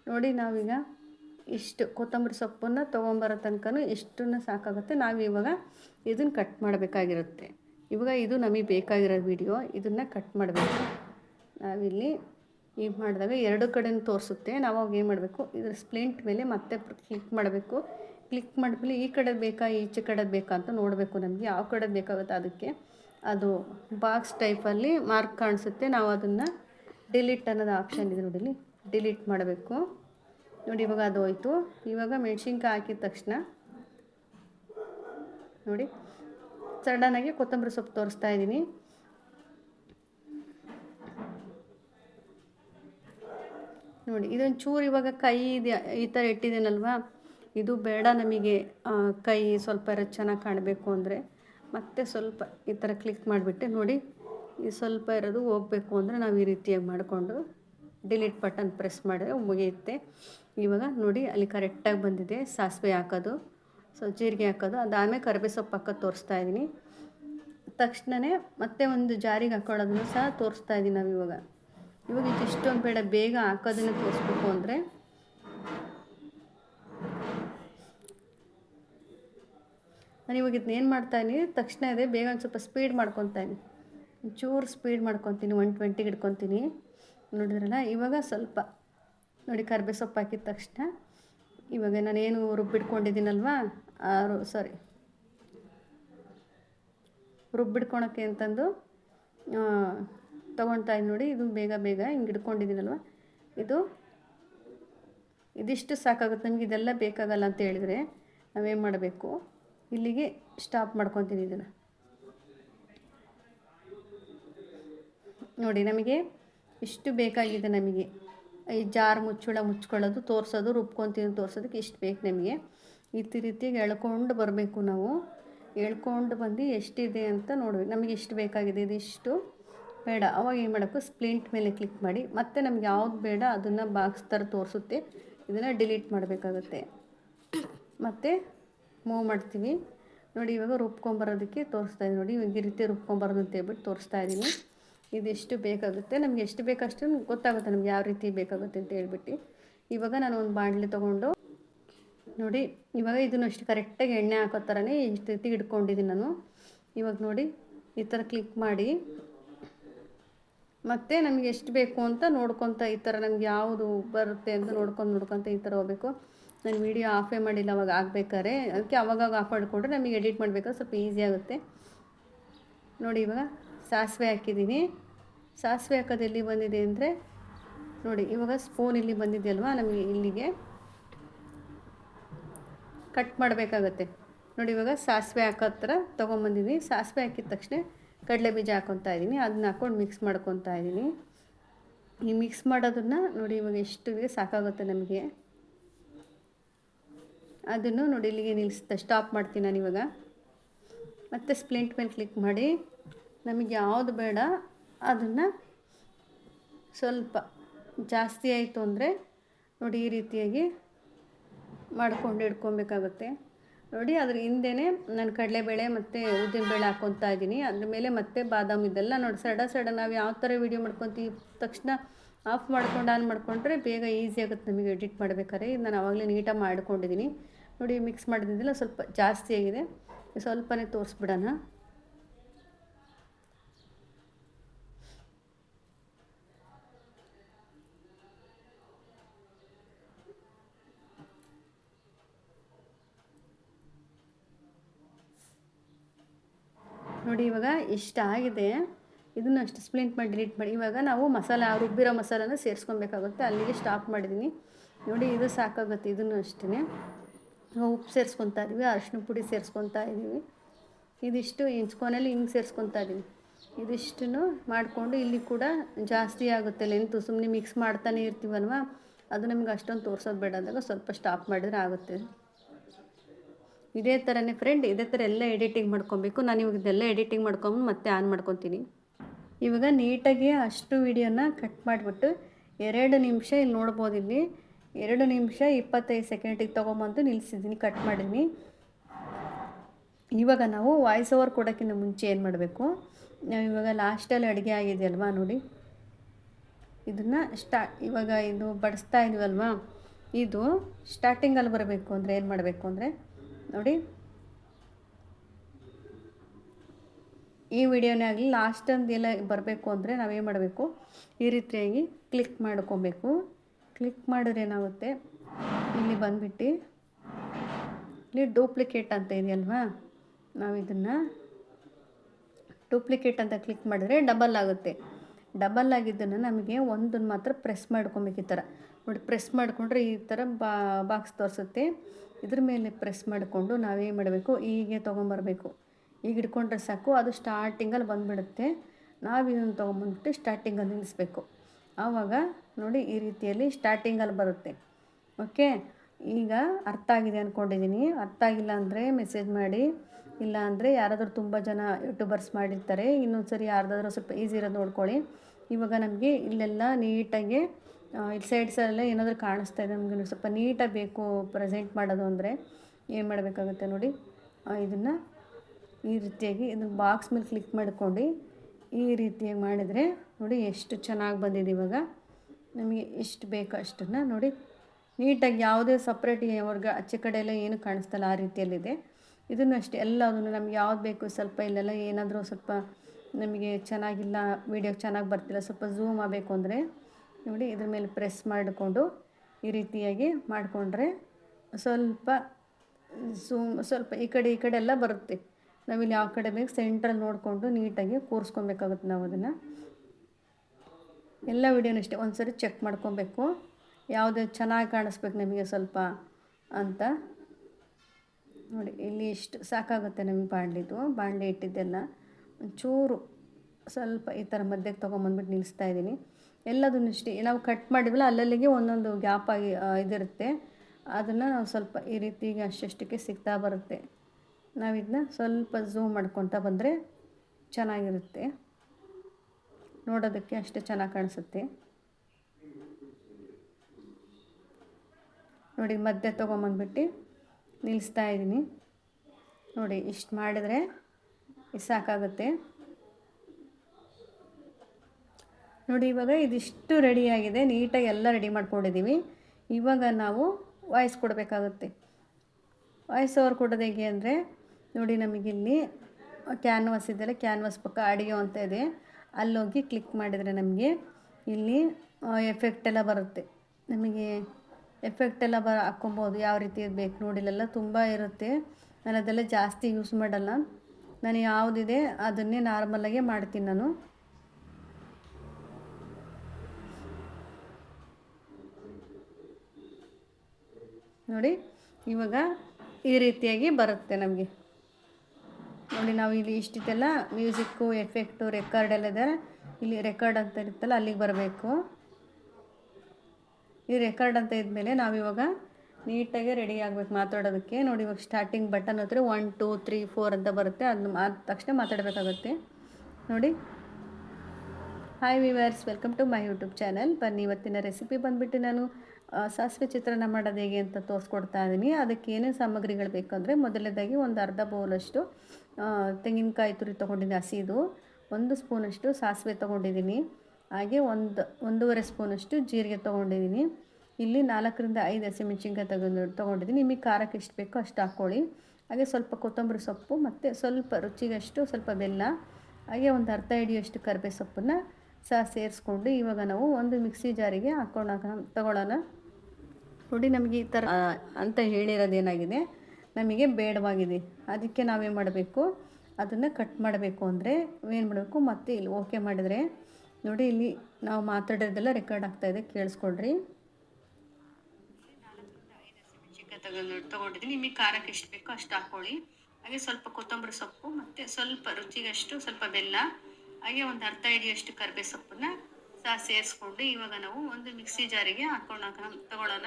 ನೋಡಿ ನಾವೀಗ ಇಷ್ಟು ಕೊತ್ತಂಬರಿ ಸೊಪ್ಪನ್ನು ತೊಗೊಂಬರೋ ತನಕ ಇಷ್ಟನ್ನು ಸಾಕಾಗುತ್ತೆ. ನಾವು ಇವಾಗ ಇದನ್ನು ಕಟ್ ಮಾಡಬೇಕಾಗಿರುತ್ತೆ. ಇವಾಗ ಇದು ನಮಗೆ ಬೇಕಾಗಿರೋ ವಿಡಿಯೋ ಇದನ್ನು ಕಟ್ ಮಾಡಬೇಕು. ನಾವಿಲ್ಲಿ ಈ ಮಾಡಿದಾಗ ಎರಡು ಕಡೆನೂ ತೋರಿಸುತ್ತೆ. ನಾವು ಅವಾಗ ಏನು ಮಾಡಬೇಕು? ಇದರ ಸ್ಪ್ಲಿಂಟ್ ಮೇಲೆ ಮತ್ತೆ ಕ್ಲಿಕ್ ಮಾಡಬೇಕು. ಕ್ಲಿಕ್ ಮಾಡಿದ್ಮೇಲೆ ಈ ಕಡೆ ಬೇಕಾ ಈಚೆ ಕಡೆ ಬೇಕಾ ಅಂತ ನೋಡಬೇಕು ನಮಗೆ. ಯಾವ ಕಡೆ ಬೇಕಾಗುತ್ತೆ ಅದಕ್ಕೆ. ಅದು ಬಾಕ್ಸ್ ಟೈಪಲ್ಲಿ ಮಾರ್ಕ್ ಕಾಣಿಸುತ್ತೆ. ನಾವು ಅದನ್ನು ಡಿಲೀಟ್ ಅನ್ನೋದು ಆಪ್ಷನ್ ಇದೆ ನೋಡಿ ಡಿಲೀಟ್ ಮಾಡಬೇಕು. ನೋಡಿ, ಇವಾಗ ಅದು ಹೋಯ್ತು. ಇವಾಗ ಮೆಣಸಿನ್ಕಾಯಿ ಹಾಕಿದ ತಕ್ಷಣ ನೋಡಿ ಸಡನ್ನಾಗಿ ಕೊತ್ತಂಬರಿ ಸೊಪ್ಪು ತೋರಿಸ್ತಾ ಇದ್ದೀನಿ. ನೋಡಿ ಇದೊಂದು ಚೂರು ಇವಾಗ ಕೈ ಇದೆ, ಈ ಥರ ಇಟ್ಟಿದ್ದೇನಲ್ವ? ಇದು ಬೇಡ ನಮಗೆ. ಕೈ ಸ್ವಲ್ಪ ಚೆನ್ನಾಗಿ ಕಾಣಬೇಕು ಅಂದರೆ. ಮತ್ತೆ ಸ್ವಲ್ಪ ಈ ಥರ ಕ್ಲಿಕ್ ಮಾಡಿಬಿಟ್ಟೆ ನೋಡಿ, ಈ ಸ್ವಲ್ಪ ಇರೋದು ಹೋಗಬೇಕು ಅಂದರೆ ನಾವು ಈ ರೀತಿಯಾಗಿ ಮಾಡಿಕೊಂಡು ಡಿಲೀಟ್ ಬಟನ್ ಪ್ರೆಸ್ ಮಾಡಿದ್ರೆ ಮುಗಿಯುತ್ತೆ. ಇವಾಗ ನೋಡಿ ಅಲ್ಲಿ ಕರೆಕ್ಟಾಗಿ ಬಂದಿದೆ. ಸಾಸಿವೆ ಹಾಕೋದು, ಸೊ ಜೀರಿಗೆ ಹಾಕೋದು. ಅದಾದಮೇಲೆ ಕರಿಬೇ ಸೊಪ್ಪು ಹಾಕೋದು ತೋರಿಸ್ತಾ ಇದ್ದೀನಿ. ತಕ್ಷಣವೇ ಮತ್ತೆ ಒಂದು ಜಾರಿಗೆ ಹಾಕೊಳ್ಳೋದನ್ನು ಸಹ ತೋರಿಸ್ತಾ ಇದ್ದೀನಿ ನಾವು ಇವಾಗ. ಇವಾಗ ಇಷ್ಟೊಂದು ಬೇಡ ಬೇಗ ಹಾಕೋದನ್ನು ತೋರಿಸ್ಬೇಕು ಅಂದರೆ ನಾನು ಇವಾಗ ಇದನ್ನ ಏನು ಮಾಡ್ತಾ ಇದೀನಿ ತಕ್ಷಣ ಇದೆ, ಬೇಗ ಒಂದು ಸ್ವಲ್ಪ ಸ್ಪೀಡ್ ಮಾಡ್ಕೊತಾ ಇದ್ದೀನಿ. ಒಂಚೂರು ಸ್ಪೀಡ್ ಮಾಡ್ಕೊತೀನಿ ಒನ್ ಟ್ವೆಂಟಿಗೆ ಇಟ್ಕೊತೀನಿ ನೋಡಿದ್ರಲ್ಲ, ಇವಾಗ ಸ್ವಲ್ಪ ನೋಡಿ ಕರ್ಬೇ ಸೊಪ್ಪು ಹಾಕಿದ ತಕ್ಷಣ ಇವಾಗ ನಾನೇನು ರುಬ್ಬಿಟ್ಕೊಂಡಿದ್ದೀನಲ್ವಾ? ಸಾರಿ ರುಬ್ಬಿಡ್ಕೊಳಕ್ಕೆ ಅಂತಂದು ತೊಗೊಳ್ತಾ ಇದ್ದೀನಿ ನೋಡಿ, ಇದು ಬೇಗ ಬೇಗ ಹಿಂಗೆ ಹಿಡ್ಕೊಂಡಿದ್ದೀನಲ್ವ? ಇದು, ಇದಿಷ್ಟು ಸಾಕಾಗುತ್ತೆ. ನಮಗೆ ಇದೆಲ್ಲ ಬೇಕಾಗಲ್ಲ ಅಂತ ಹೇಳಿದರೆ ನಾವೇನು ಮಾಡಬೇಕು? ಇಲ್ಲಿಗೆ ಸ್ಟಾಪ್ ಮಾಡ್ಕೊತೀನಿ ಇದನ್ನು. ನೋಡಿ, ನಮಗೆ ಇಷ್ಟು ಬೇಕಾಗಿದೆ ನಮಗೆ. ಈ ಜಾರ್ ಮುಚ್ಚಳ ಮುಚ್ಕೊಳ್ಳೋದು, ತೋರಿಸೋದು ರುಬ್ಕೊತೀನಿ ತೋರಿಸೋದಕ್ಕೆ ಇಷ್ಟು ಬೇಕು ನಮಗೆ. ಈ ರೀತಿಯಾಗಿ ಎಳ್ಕೊಂಡು ಬರಬೇಕು ನಾವು. ಎಳ್ಕೊಂಡು ಬಂದು ಎಷ್ಟಿದೆ ಅಂತ ನೋಡಬೇಕು. ನಮಗೆ ಇಷ್ಟು ಬೇಕಾಗಿದೆ ಇದಿಷ್ಟು ಬೇಡ, ಅವಾಗ ಏನು ಮಾಡೋಕ್ಕು ಸ್ಪ್ಲಿಂಟ್ ಮೇಲೆ ಕ್ಲಿಕ್ ಮಾಡಿ. ಮತ್ತೆ ನಮ್ಗೆ ಯಾವ್ದು ಬೇಡ ಅದನ್ನು ಬಾಕ್ಸ್ ಥರ ತೋರಿಸುತ್ತೆ. ಇದನ್ನು ಡಿಲೀಟ್ ಮಾಡಬೇಕಾಗುತ್ತೆ. ಮತ್ತು ಮೂವ್ ಮಾಡ್ತೀವಿ. ನೋಡಿ ಇವಾಗ ರುಬ್ಕೊಂಬರೋದಕ್ಕೆ ತೋರಿಸ್ತಾ ಇದ್ದೀನಿ. ನೋಡಿ ಈ ರೀತಿ ರುಬ್ಕೊಂಬರೋದು ಅಂತ ಹೇಳ್ಬಿಟ್ಟು ತೋರಿಸ್ತಾ ಇದ್ದೀನಿ. ಇದಿಷ್ಟು ಬೇಕಾಗುತ್ತೆ, ನಮ್ಗೆ ಎಷ್ಟು ಬೇಕಷ್ಟು ಗೊತ್ತಾಗುತ್ತೆ ನಮ್ಗೆ ಯಾವ ರೀತಿ ಬೇಕಾಗುತ್ತೆ ಅಂತ ಹೇಳ್ಬಿಟ್ಟು. ಇವಾಗ ನಾನು ಒಂದು ಬಾಣಲೆ ತೊಗೊಂಡು, ನೋಡಿ, ಇವಾಗ ಇದನ್ನು ಅಷ್ಟು ಕರೆಕ್ಟಾಗಿ ಎಣ್ಣೆ ಹಾಕೋ ಥರನೇ ಇಷ್ಟು ರೀತಿ ಹಿಡ್ಕೊಂಡಿದ್ದೀನಿ ನಾನು. ಇವಾಗ ನೋಡಿ, ಈ ಥರ ಕ್ಲಿಕ್ ಮಾಡಿ, ಮತ್ತು ನಮಗೆ ಎಷ್ಟು ಬೇಕು ಅಂತ ನೋಡ್ಕೊತ ಈ ಥರ ನಮ್ಗೆ ಯಾವುದು ಬರುತ್ತೆ ಅಂತ ನೋಡ್ಕೊಂಡು ನೋಡ್ಕೊತ ಈ ಥರ ಹೋಗ್ಬೇಕು. ನಾನು ವೀಡಿಯೋ ಆಫೇ ಮಾಡಿಲ್ಲ, ಅವಾಗ ಆಗ್ಬೇಕಾದ್ರೆ. ಅದಕ್ಕೆ ಅವಾಗ ಆಫ್ ಮಾಡಿಕೊಂಡ್ರೆ ನಮಗೆ ಎಡಿಟ್ ಮಾಡಬೇಕಾದ್ರೆ ಸ್ವಲ್ಪ ಈಸಿ ಆಗುತ್ತೆ. ನೋಡಿ ಇವಾಗ ಸಾಸಿವೆ ಹಾಕಿದ್ದೀನಿ. ಸಾಸಿವೆ ಹಾಕೋದು ಎಲ್ಲಿ ಬಂದಿದೆ ಅಂದರೆ ನೋಡಿ, ಇವಾಗ ಸ್ಪೂನ್ ಇಲ್ಲಿ ಬಂದಿದೆಯಲ್ವಾ, ನಮಗೆ ಇಲ್ಲಿಗೆ. ಕಟ್ ಮಾಡಬೇಕಾಗತ್ತೆ. ನೋಡಿ, ಇವಾಗ ಸಾಸಿವೆ ಹಾಕೋ ಥರ ತೊಗೊಂಬಂದಿದ್ದೀನಿ. ಸಾಸಿವೆ ಹಾಕಿದ ತಕ್ಷಣ ಕಡಲೆ ಬೀಜ ಹಾಕ್ಕೊತಾ ಇದ್ದೀನಿ. ಅದನ್ನ ಹಾಕ್ಕೊಂಡು ಮಿಕ್ಸ್ ಮಾಡ್ಕೊತಾ ಇದ್ದೀನಿ. ಈ ಮಿಕ್ಸ್ ಮಾಡೋದನ್ನು ನೋಡಿ, ಇವಾಗ ಎಷ್ಟು ಸಾಕಾಗುತ್ತೆ ನಮಗೆ. ಅದನ್ನು ನೋಡಿ, ಇಲ್ಲಿಗೆ ನಿಲ್ಲಿಸ್ತಾ ಸ್ಟಾಪ್ ಮಾಡ್ತೀನಿ ನಾನು ಇವಾಗ. ಮತ್ತು ಸ್ಪ್ಲಿಂಟ್ ಮೇಲೆ ಕ್ಲಿಕ್ ಮಾಡಿ. ನಮಗೆ ಯಾವುದು ಬೇಡ, ಅದನ್ನು ಸ್ವಲ್ಪ ಜಾಸ್ತಿ ಆಯಿತು ಅಂದರೆ ನೋಡಿ ಈ ರೀತಿಯಾಗಿ ಮಾಡ್ಕೊಂಡು ಇಟ್ಕೊಬೇಕಾಗುತ್ತೆ. ನೋಡಿ ಅದ್ರ ಹಿಂದೆನೇ ನಾನು ಕಡಲೆಬೇಳೆ ಮತ್ತು ಉದ್ದಿನಬೇಳೆ ಹಾಕ್ಕೊತಾ ಇದ್ದೀನಿ. ಅದ್ರ ಮೇಲೆ ಮತ್ತೆ ಬಾದಾಮಿ ಇದೆಲ್ಲ ನೋಡಿ, ಸಡ ಸಡ ನಾವು ಯಾವ ಥರ ವೀಡಿಯೋ ಮಾಡ್ಕೊತೀವಿ. ತಕ್ಷಣ ಆಫ್ ಮಾಡ್ಕೊಂಡು ಆನ್ ಮಾಡಿಕೊಂಡ್ರೆ ಬೇಗ ಈಸಿ ಆಗುತ್ತೆ ನಮಗೆ ಎಡಿಟ್ ಮಾಡಬೇಕಾದ್ರೆ. ಇದು ನಾನು ಆವಾಗಲೇ ನೀಟಾಗಿ ಮಾಡ್ಕೊಂಡಿದ್ದೀನಿ ನೋಡಿ ಮಿಕ್ಸ್ ಮಾಡಿದ್ದಿಲ್ಲ ಸ್ವಲ್ಪ ಜಾಸ್ತಿ ಆಗಿದೆ. ಸ್ವಲ್ಪನೇ ತೋರಿಸ್ಬಿಡೋಣ. ನೋಡಿ ಇವಾಗ ಇಷ್ಟ ಆಗಿದೆ. ಇದನ್ನು ಅಷ್ಟು ಸ್ಪ್ಲಿಂಟ್ ಮಾಡಿ ಡಿಲೀಟ್ ಮಾಡಿ. ಇವಾಗ ನಾವು ಮಸಾಲ, ರುಬ್ಬಿರೋ ಮಸಾಲನ ಸೇರಿಸ್ಕೊಬೇಕಾಗುತ್ತೆ. ಅಲ್ಲಿಗೆ ಸ್ಟಾಪ್ ಮಾಡಿದ್ದೀನಿ ನೋಡಿ ಇದು ಸಾಕಾಗುತ್ತೆ ಇದನ್ನು ಅಷ್ಟೇ ಉಪ್ಪು ಸೇರಿಸ್ಕೊತಾ ಇದ್ದೀವಿ ಅರಿಶಿನ ಪುಡಿ ಸೇರಿಸ್ಕೊತಾ ಇದ್ದೀವಿ ಇದಿಷ್ಟು ಇಂಚ್ಕೊನಲ್ಲಿ ಹಿಂಗೆ ಸೇರಿಸ್ಕೊತಾ ಇದ್ದೀವಿ ಇದಿಷ್ಟನ್ನು ಮಾಡಿಕೊಂಡು ಇಲ್ಲಿ ಕೂಡ ಜಾಸ್ತಿ ಆಗುತ್ತೆ ಲೆಂತು ಸುಮ್ಮನೆ ಮಿಕ್ಸ್ ಮಾಡ್ತಾನೆ ಇರ್ತೀವಲ್ವ? ಅದು ನಮ್ಗೆ ಅಷ್ಟೊಂದು ತೋರಿಸೋದು ಬೇಡ ಅಂದಾಗ ಸ್ವಲ್ಪ ಸ್ಟಾಪ್ ಮಾಡಿದ್ರೆ ಆಗುತ್ತೆ. ಇದೇ ಥರನೇ ಫ್ರೆಂಡ್ ಇದೇ ಥರ ಎಲ್ಲ ಎಡಿಟಿಂಗ್ ಮಾಡ್ಕೊಬೇಕು. ನಾನು ಇವಾಗ ಇದೆಲ್ಲ ಎಡಿಟಿಂಗ್ ಮಾಡ್ಕೊಂಡು ಮತ್ತೆ ಆನ್ ಮಾಡ್ಕೊತೀನಿ. ಇವಾಗ ನೀಟಾಗಿ ಅಷ್ಟು ವಿಡಿಯೋನ ಕಟ್ ಮಾಡಿಬಿಟ್ಟು ಎರಡು ನಿಮಿಷ ಇಲ್ಲಿ ನೋಡ್ಬೋದು ಇಲ್ಲಿ. ಎರಡು ನಿಮಿಷ ಇಪ್ಪತ್ತೈದು ಸೆಕೆಂಡಿಗೆ ತೊಗೊಂಬಂದು ನಿಲ್ಲಿಸಿದ್ದೀನಿ ಕಟ್ ಮಾಡಿದ್ದೀನಿ ಇವಾಗ ನಾವು ವಾಯ್ಸ್ ಓವರ್ ಕೊಡೋಕ್ಕಿಂತ ಮುಂಚೆ ಏನು ಮಾಡಬೇಕು? ನಾವು ಇವಾಗ ಲಾಸ್ಟಲ್ಲಿ ಅಡುಗೆ ಆಗಿದೆಯಲ್ವಾ ನೋಡಿ. ಇದನ್ನು ಸ್ಟಾ ಇವಾಗ ಇದು ಬಡಿಸ್ತಾ ಇದೀವಲ್ವಾ? ಇದು ಸ್ಟಾರ್ಟಿಂಗಲ್ಲಿ ಬರಬೇಕು ಅಂದರೆ ಏನು ಮಾಡಬೇಕು ಅಂದರೆ ನೋಡಿ. ಈ ವಿಡಿಯೋನೇ ಆಗಲಿ ಲಾಸ್ಟಂದು ಎಲ್ಲ ಬರಬೇಕು ಅಂದರೆ ನಾವೇನು ಮಾಡಬೇಕು? ಈ ರೀತಿಯಾಗಿ ಕ್ಲಿಕ್ ಮಾಡ್ಕೊಬೇಕು. ಕ್ಲಿಕ್ ಮಾಡಿದ್ರೆ ಏನಾಗುತ್ತೆ? ಇಲ್ಲಿ ಬಂದುಬಿಟ್ಟು ಇಲ್ಲಿ ಡೂಪ್ಲಿಕೇಟ್ ಅಂತ ಇದೆಯಲ್ವಾ ನಾವು ಇದನ್ನು ಡೂಪ್ಲಿಕೇಟ್ ಅಂತ ಕ್ಲಿಕ್ ಮಾಡಿದ್ರೆ ಡಬಲ್ ಆಗುತ್ತೆ. ಡಬಲ್ ಆಗಿದ್ದನ್ನು ನಮಗೆ ಒಂದನ್ನು ಮಾತ್ರ ಪ್ರೆಸ್ ಮಾಡ್ಕೊಬೇಕು ಈ ಥರ ನೋಡಿ ಪ್ರೆಸ್ ಮಾಡಿಕೊಂಡ್ರೆ ಈ ಥರ ಬಾಕ್ಸ್ ತೋರಿಸುತ್ತೆ. ಇದ್ರ ಮೇಲೆ ಪ್ರೆಸ್ ಮಾಡಿಕೊಂಡು ನಾವೇನು ಮಾಡಬೇಕು? ಹೀಗೆ ತೊಗೊಂಬರ್ಬೇಕು. ಈಗ ಹಿಡ್ಕೊಂಡ್ರೆ ಸಾಕು. ಅದು ಸ್ಟಾರ್ಟಿಂಗಲ್ಲಿ ಬಂದುಬಿಡುತ್ತೆ. ನಾವು ಇದನ್ನು ತೊಗೊಂಬಂದ್ಬಿಟ್ಟು ಸ್ಟಾರ್ಟಿಂಗಲ್ಲಿ ನಿಲ್ಲಿಸ್ಬೇಕು ಆವಾಗ ನೋಡಿ ಈ ರೀತಿಯಲ್ಲಿ ಸ್ಟಾರ್ಟಿಂಗಲ್ಲಿ ಬರುತ್ತೆ. ಓಕೆ ಈಗ ಅರ್ಥ ಆಗಿದೆ ಅಂದ್ಕೊಂಡಿದ್ದೀನಿ ಅರ್ಥ ಆಗಿಲ್ಲ ಅಂದರೆ ಮೆಸೇಜ್ ಮಾಡಿ. ಇಲ್ಲ ಅಂದರೆ ಯಾರಾದರೂ ತುಂಬ ಜನ ಯೂಟ್ಯೂಬರ್ಸ್ ಮಾಡಿರ್ತಾರೆ. ಇನ್ನೊಂದು ಸರಿ ಯಾರ್ದಾದ್ರೂ ಸ್ವಲ್ಪ ಈಸಿ ಇರೋದು ನೋಡ್ಕೊಳ್ಳಿ. ಇವಾಗ ನಮಗೆ ಇಲ್ಲೆಲ್ಲ ನೀಟಾಗಿ ಇಲ್ಲಿ ಸೈಡ್ ಸೈಡಲ್ಲೇ ಏನಾದರೂ ಕಾಣಿಸ್ತಾ ಇದೆ ನಮಗೆ ಸ್ವಲ್ಪ ನೀಟಾಗಿ ಬೇಕು ಪ್ರೆಸೆಂಟ್ ಮಾಡೋದು ಅಂದರೆ ಏನು ಮಾಡಬೇಕಾಗುತ್ತೆ ನೋಡಿ. ಇದನ್ನು ಈ ರೀತಿಯಾಗಿ ಇದನ್ನು ಬಾಕ್ಸ್ ಮೇಲೆ ಕ್ಲಿಕ್ ಮಾಡ್ಕೊಂಡು ಈ ರೀತಿಯಾಗಿ ಮಾಡಿದರೆ ನೋಡಿ ಎಷ್ಟು ಚೆನ್ನಾಗಿ ಬಂದಿದೆ ಇವಾಗ. ನಮಗೆ ಎಷ್ಟು ಬೇಕೋ ಅಷ್ಟನ್ನು ನೋಡಿ. ನೀಟಾಗಿ ಯಾವುದೇ ಸಪ್ರೇಟ್ ಹೊರ್ಗ ಆಚೆ ಕಡೆ ಎಲ್ಲ ಏನು ಕಾಣಿಸ್ತಲ್ಲ ಆ ರೀತಿಯಲ್ಲಿದೆ. ಇದನ್ನು ಅಷ್ಟೇ ಎಲ್ಲದನ್ನು ನಮ್ಗೆ ಯಾವ್ದು ಬೇಕು ಸ್ವಲ್ಪ ಇಲ್ಲೆಲ್ಲ ಏನಾದರೂ ಸ್ವಲ್ಪ ನಮಗೆ ಚೆನ್ನಾಗಿಲ್ಲ ವೀಡಿಯೋ ಚೆನ್ನಾಗಿ ಬರ್ತಿಲ್ಲ, ಸ್ವಲ್ಪ ಝೂಮ್ ಆಗಬೇಕು ಅಂದರೆ ನೋಡಿ ಇದ್ರ ಮೇಲೆ ಪ್ರೆಸ್ ಮಾಡಿಕೊಂಡು ಈ ರೀತಿಯಾಗಿ ಮಾಡಿಕೊಂಡ್ರೆ ಸ್ವಲ್ಪ ಸೂ ಸ್ವಲ್ಪ ಈ ಕಡೆ ಈ ಕಡೆ ಎಲ್ಲ ಬರುತ್ತೆ. ನಾವಿಲ್ಲಿ ಯಾವ ಕಡೆ ಬೇಕು ಸೆಂಟ್ರಲ್ಲಿ ನೋಡಿಕೊಂಡು ನೀಟಾಗಿ ಕೂರಿಸ್ಕೊಬೇಕಾಗುತ್ತೆ ನಾವು ಅದನ್ನು. ಎಲ್ಲ ವಿಡಿಯೋನು ಅಷ್ಟೇ ಒಂದು ಸರಿ ಚೆಕ್ ಮಾಡ್ಕೊಬೇಕು. ಯಾವುದು ಚೆನ್ನಾಗಿ ಕಾಣಿಸ್ಬೇಕು ನಮಗೆ ಸ್ವಲ್ಪ ಅಂತ. ನೋಡಿ, ಇಲ್ಲಿ ಇಷ್ಟು ಸಾಕಾಗುತ್ತೆ ನಮಗೆ ಬಾಣಲಿದು ಬಾಣಲೆ ಇಟ್ಟಿದ್ದೆಲ್ಲ ಒಂಚೂರು ಸ್ವಲ್ಪ ಈ ಥರ ಮಧ್ಯಕ್ಕೆ ತೊಗೊಂಬಂದ್ಬಿಟ್ಟು ನಿಲ್ಲಿಸ್ತಾ ಇದ್ದೀನಿ. ಎಲ್ಲದನ್ನು ಇಷ್ಟೇ. ನಾವು ಕಟ್ ಮಾಡಿದ್ವಲ್ಲ ಅಲ್ಲಲ್ಲಿಗೆ ಒಂದೊಂದು ಗ್ಯಾಪ್ ಆಗಿ ಇದಿರುತ್ತೆ. ಅದನ್ನು ನಾವು ಸ್ವಲ್ಪ ಈ ರೀತಿಗೆ ಅಷ್ಟಷ್ಟಕ್ಕೆ ಸಿಗ್ತಾ ಬರುತ್ತೆ. ನಾವು ಇದನ್ನ ಸ್ವಲ್ಪ ಝೂಮ್ ಮಾಡ್ಕೊತ ಬಂದರೆ ಚೆನ್ನಾಗಿರುತ್ತೆ. ನೋಡೋದಕ್ಕೆ ಅಷ್ಟೇ ಚೆನ್ನಾಗಿ ಕಾಣಿಸುತ್ತೆ. ನೋಡಿ ಮಧ್ಯೆ ತೊಗೊಂಬಂದ್ಬಿಟ್ಟು ನಿಲ್ಲಿಸ್ತಾ ಇದ್ದೀನಿ ನೋಡಿ, ಇಷ್ಟು ಮಾಡಿದರೆ ಸಾಕಾಗುತ್ತೆ. ನೋಡಿ, ಇವಾಗ ಇದಿಷ್ಟು ರೆಡಿಯಾಗಿದೆ ನೀಟಾಗಿ ಎಲ್ಲ ರೆಡಿ ಮಾಡ್ಕೊಂಡಿದ್ದೀವಿ ಇವಾಗ ನಾವು ವಾಯ್ಸ್ ಕೊಡಬೇಕಾಗುತ್ತೆ. ವಾಯ್ಸ್ ಓವರ್ ಕೊಡೋದು ಹೇಗೆ ಅಂದರೆ, ನೋಡಿ ನಮಗಿಲ್ಲಿ ಕ್ಯಾನ್ವಾಸ್ ಇದೆಯಲ್ಲ ಕ್ಯಾನ್ವಾಸ್ ಪಕ್ಕ ಆಡಿಯೋ ಅಂತ ಇದೆ. ಅಲ್ಲೋಗಿ ಕ್ಲಿಕ್ ಮಾಡಿದರೆ ನಮಗೆ ಇಲ್ಲಿ ಎಫೆಕ್ಟ್ ಎಲ್ಲ ಬರುತ್ತೆ. ನಮಗೆ ಎಫೆಕ್ಟ್ ಎಲ್ಲ ಬ, ಹಾಕ್ಕೊಬೋದು. ಯಾವ ರೀತಿ ಬೇಕು ನೋಡಿಲೆಲ್ಲ ತುಂಬ ಇರುತ್ತೆ. ನಾನು ಅದೆಲ್ಲ ಜಾಸ್ತಿ ಯೂಸ್ ಮಾಡಲ್ಲ. ನಾನು ಯಾವುದಿದೆ ಅದನ್ನೇ ನಾರ್ಮಲಾಗೆ ಮಾಡ್ತೀನಿ ನಾನು. ನೋಡಿ, ಇವಾಗ ಈ ರೀತಿಯಾಗಿ ಬರುತ್ತೆ ನಮಗೆ. ನೋಡಿ, ನಾವು ಇಲ್ಲಿ ಇಷ್ಟಿದ್ದೆಲ್ಲ ಮ್ಯೂಸಿಕ್ಕು ಎಫೆಕ್ಟು ರೆಕಾರ್ಡ್ ಎಲ್ಲ ಇದೆ ಇಲ್ಲಿ ರೆಕಾರ್ಡ್ ಅಂತ ಇರುತ್ತಲ್ಲ, ಅಲ್ಲಿಗೆ ಬರಬೇಕು. ಈ ರೆಕಾರ್ಡ್ ಅಂತ ಇದ್ಮೇಲೆ ನಾವಿವಾಗ ನೀಟಾಗಿ ರೆಡಿ ಆಗ್ಬೇಕು ಮಾತಾಡೋದಕ್ಕೆ. ನೋಡಿ, ಇವಾಗ ಸ್ಟಾರ್ಟಿಂಗ್ ಬಟನ್ ಹತ್ತಿರ ಒನ್ ಟೂ ತ್ರೀ ಫೋರ್ ಅಂತ ಬರುತ್ತೆ. ಅದನ್ನ ಆದ ತಕ್ಷಣ ಮಾತಾಡಬೇಕಾಗುತ್ತೆ. ನೋಡಿ. Hi viewers welcome to my YouTube channel ಬನ್ನಿ, ಇವತ್ತಿನ ರೆಸಿಪಿ ಬಂದುಬಿಟ್ಟು ನಾನು ಸಾಸಿವೆ ಚಿತ್ರಾನ್ನ ಮಾಡೋದು ಹೇಗೆ ಅಂತ ತೋರಿಸ್ಕೊಡ್ತಾ ಇದ್ದೀನಿ ಅದಕ್ಕೆ ಏನೇನು ಸಾಮಗ್ರಿಗಳು ಬೇಕಂದರೆ ಮೊದಲನೇದಾಗಿ ಒಂದು ಅರ್ಧ ಬೌಲಷ್ಟು ತೆಂಗಿನಕಾಯಿ ತುರಿ ತೊಗೊಂಡಿದ್ದೀನಿ ಹಸಿದು, ಒಂದು ಸ್ಪೂನಷ್ಟು ಸಾಸಿವೆ ತೊಗೊಂಡಿದ್ದೀನಿ. ಹಾಗೆ ಒಂದು, ಒಂದೂವರೆ ಸ್ಪೂನಷ್ಟು ಜೀರಿಗೆ ತೊಗೊಂಡಿದ್ದೀನಿ. ಇಲ್ಲಿ ನಾಲ್ಕರಿಂದ ಐದು ಹಸಿಮೆಣ್ಸಿನ್ಕಾಯಿ ತಗೊಂಡು, ತೊಗೊಂಡಿದ್ದೀನಿ. ನಿಮಗೆ ಖಾರಕ್ಕೆ ಎಷ್ಟು ಬೇಕೋ ಅಷ್ಟು ಹಾಕ್ಕೊಳ್ಳಿ. ಹಾಗೆ ಸ್ವಲ್ಪ ಕೊತ್ತಂಬರಿ ಸೊಪ್ಪು ಮತ್ತು ಸ್ವಲ್ಪ ರುಚಿಗಷ್ಟು ಸ್ವಲ್ಪ ಬೆಲ್ಲ, ಹಾಗೆ ಒಂದು ಅರ್ಧ ಹಿಡಿಯಷ್ಟು ಕರಿಬೇ ಸೊಪ್ಪನ್ನು ಸಹ ಸೇರಿಸ್ಕೊಂಡು ಇವಾಗ ನಾವು ಒಂದು ಮಿಕ್ಸಿ ಜಾರಿಗೆ ಹಾಕ್ಕೊಂಡು ತಗೊಳ್ಳೋಣ ನೋಡಿ ನಮಗೆ ಈ ಥರ ಅಂತ ಹೇಳಿರೋದು ಏನಾಗಿದೆ? ನಮಗೆ ಬೇಡವಾಗಿದೆ. ಅದಕ್ಕೆ ನಾವೇನು ಮಾಡಬೇಕು? ಅದನ್ನು ಕಟ್ ಮಾಡಬೇಕು ಅಂದರೆ ಏನು ಮಾಡಬೇಕು? ಮತ್ತೆ ಇಲ್ಲಿ ಓಕೆ ಮಾಡಿದರೆ ನೋಡಿ ಇಲ್ಲಿ ನಾವು ಮಾತಾಡೋದೆಲ್ಲ ರೆಕಾರ್ಡ್ ಆಗ್ತಾಯಿದೆ ಕೇಳಿಸ್ಕೊಳ್ರಿ. ತಗೊಂಡಿದ್ದೀನಿ ತೊಗೊಂಡಿದ್ದೀನಿ. ನಿಮಗೆ ಖಾರಕ್ಕೆ ಎಷ್ಟು ಬೇಕೋ ಅಷ್ಟು ಹಾಕ್ಕೊಳ್ಳಿ ಹಾಗೆ ಸ್ವಲ್ಪ ಕೊತ್ತಂಬರಿ ಸೊಪ್ಪು ಮತ್ತು ಸ್ವಲ್ಪ ರುಚಿಗಷ್ಟು ಸ್ವಲ್ಪ ಬೆಲ್ಲ ಹಾಗೆ ಒಂದು ಅರ್ಧ ಇಡಿಯಷ್ಟು ಕರಿಬೇ ಸೊಪ್ಪನ್ನ ಸಹ ಸೇರಿಸ್ಕೊಂಡು ಇವಾಗ ನಾವು ಒಂದು ಮಿಕ್ಸಿ ಜಾರಿಗೆ ಹಾಕೊಂಡು ತಗೊಳ್ಳೋಣ.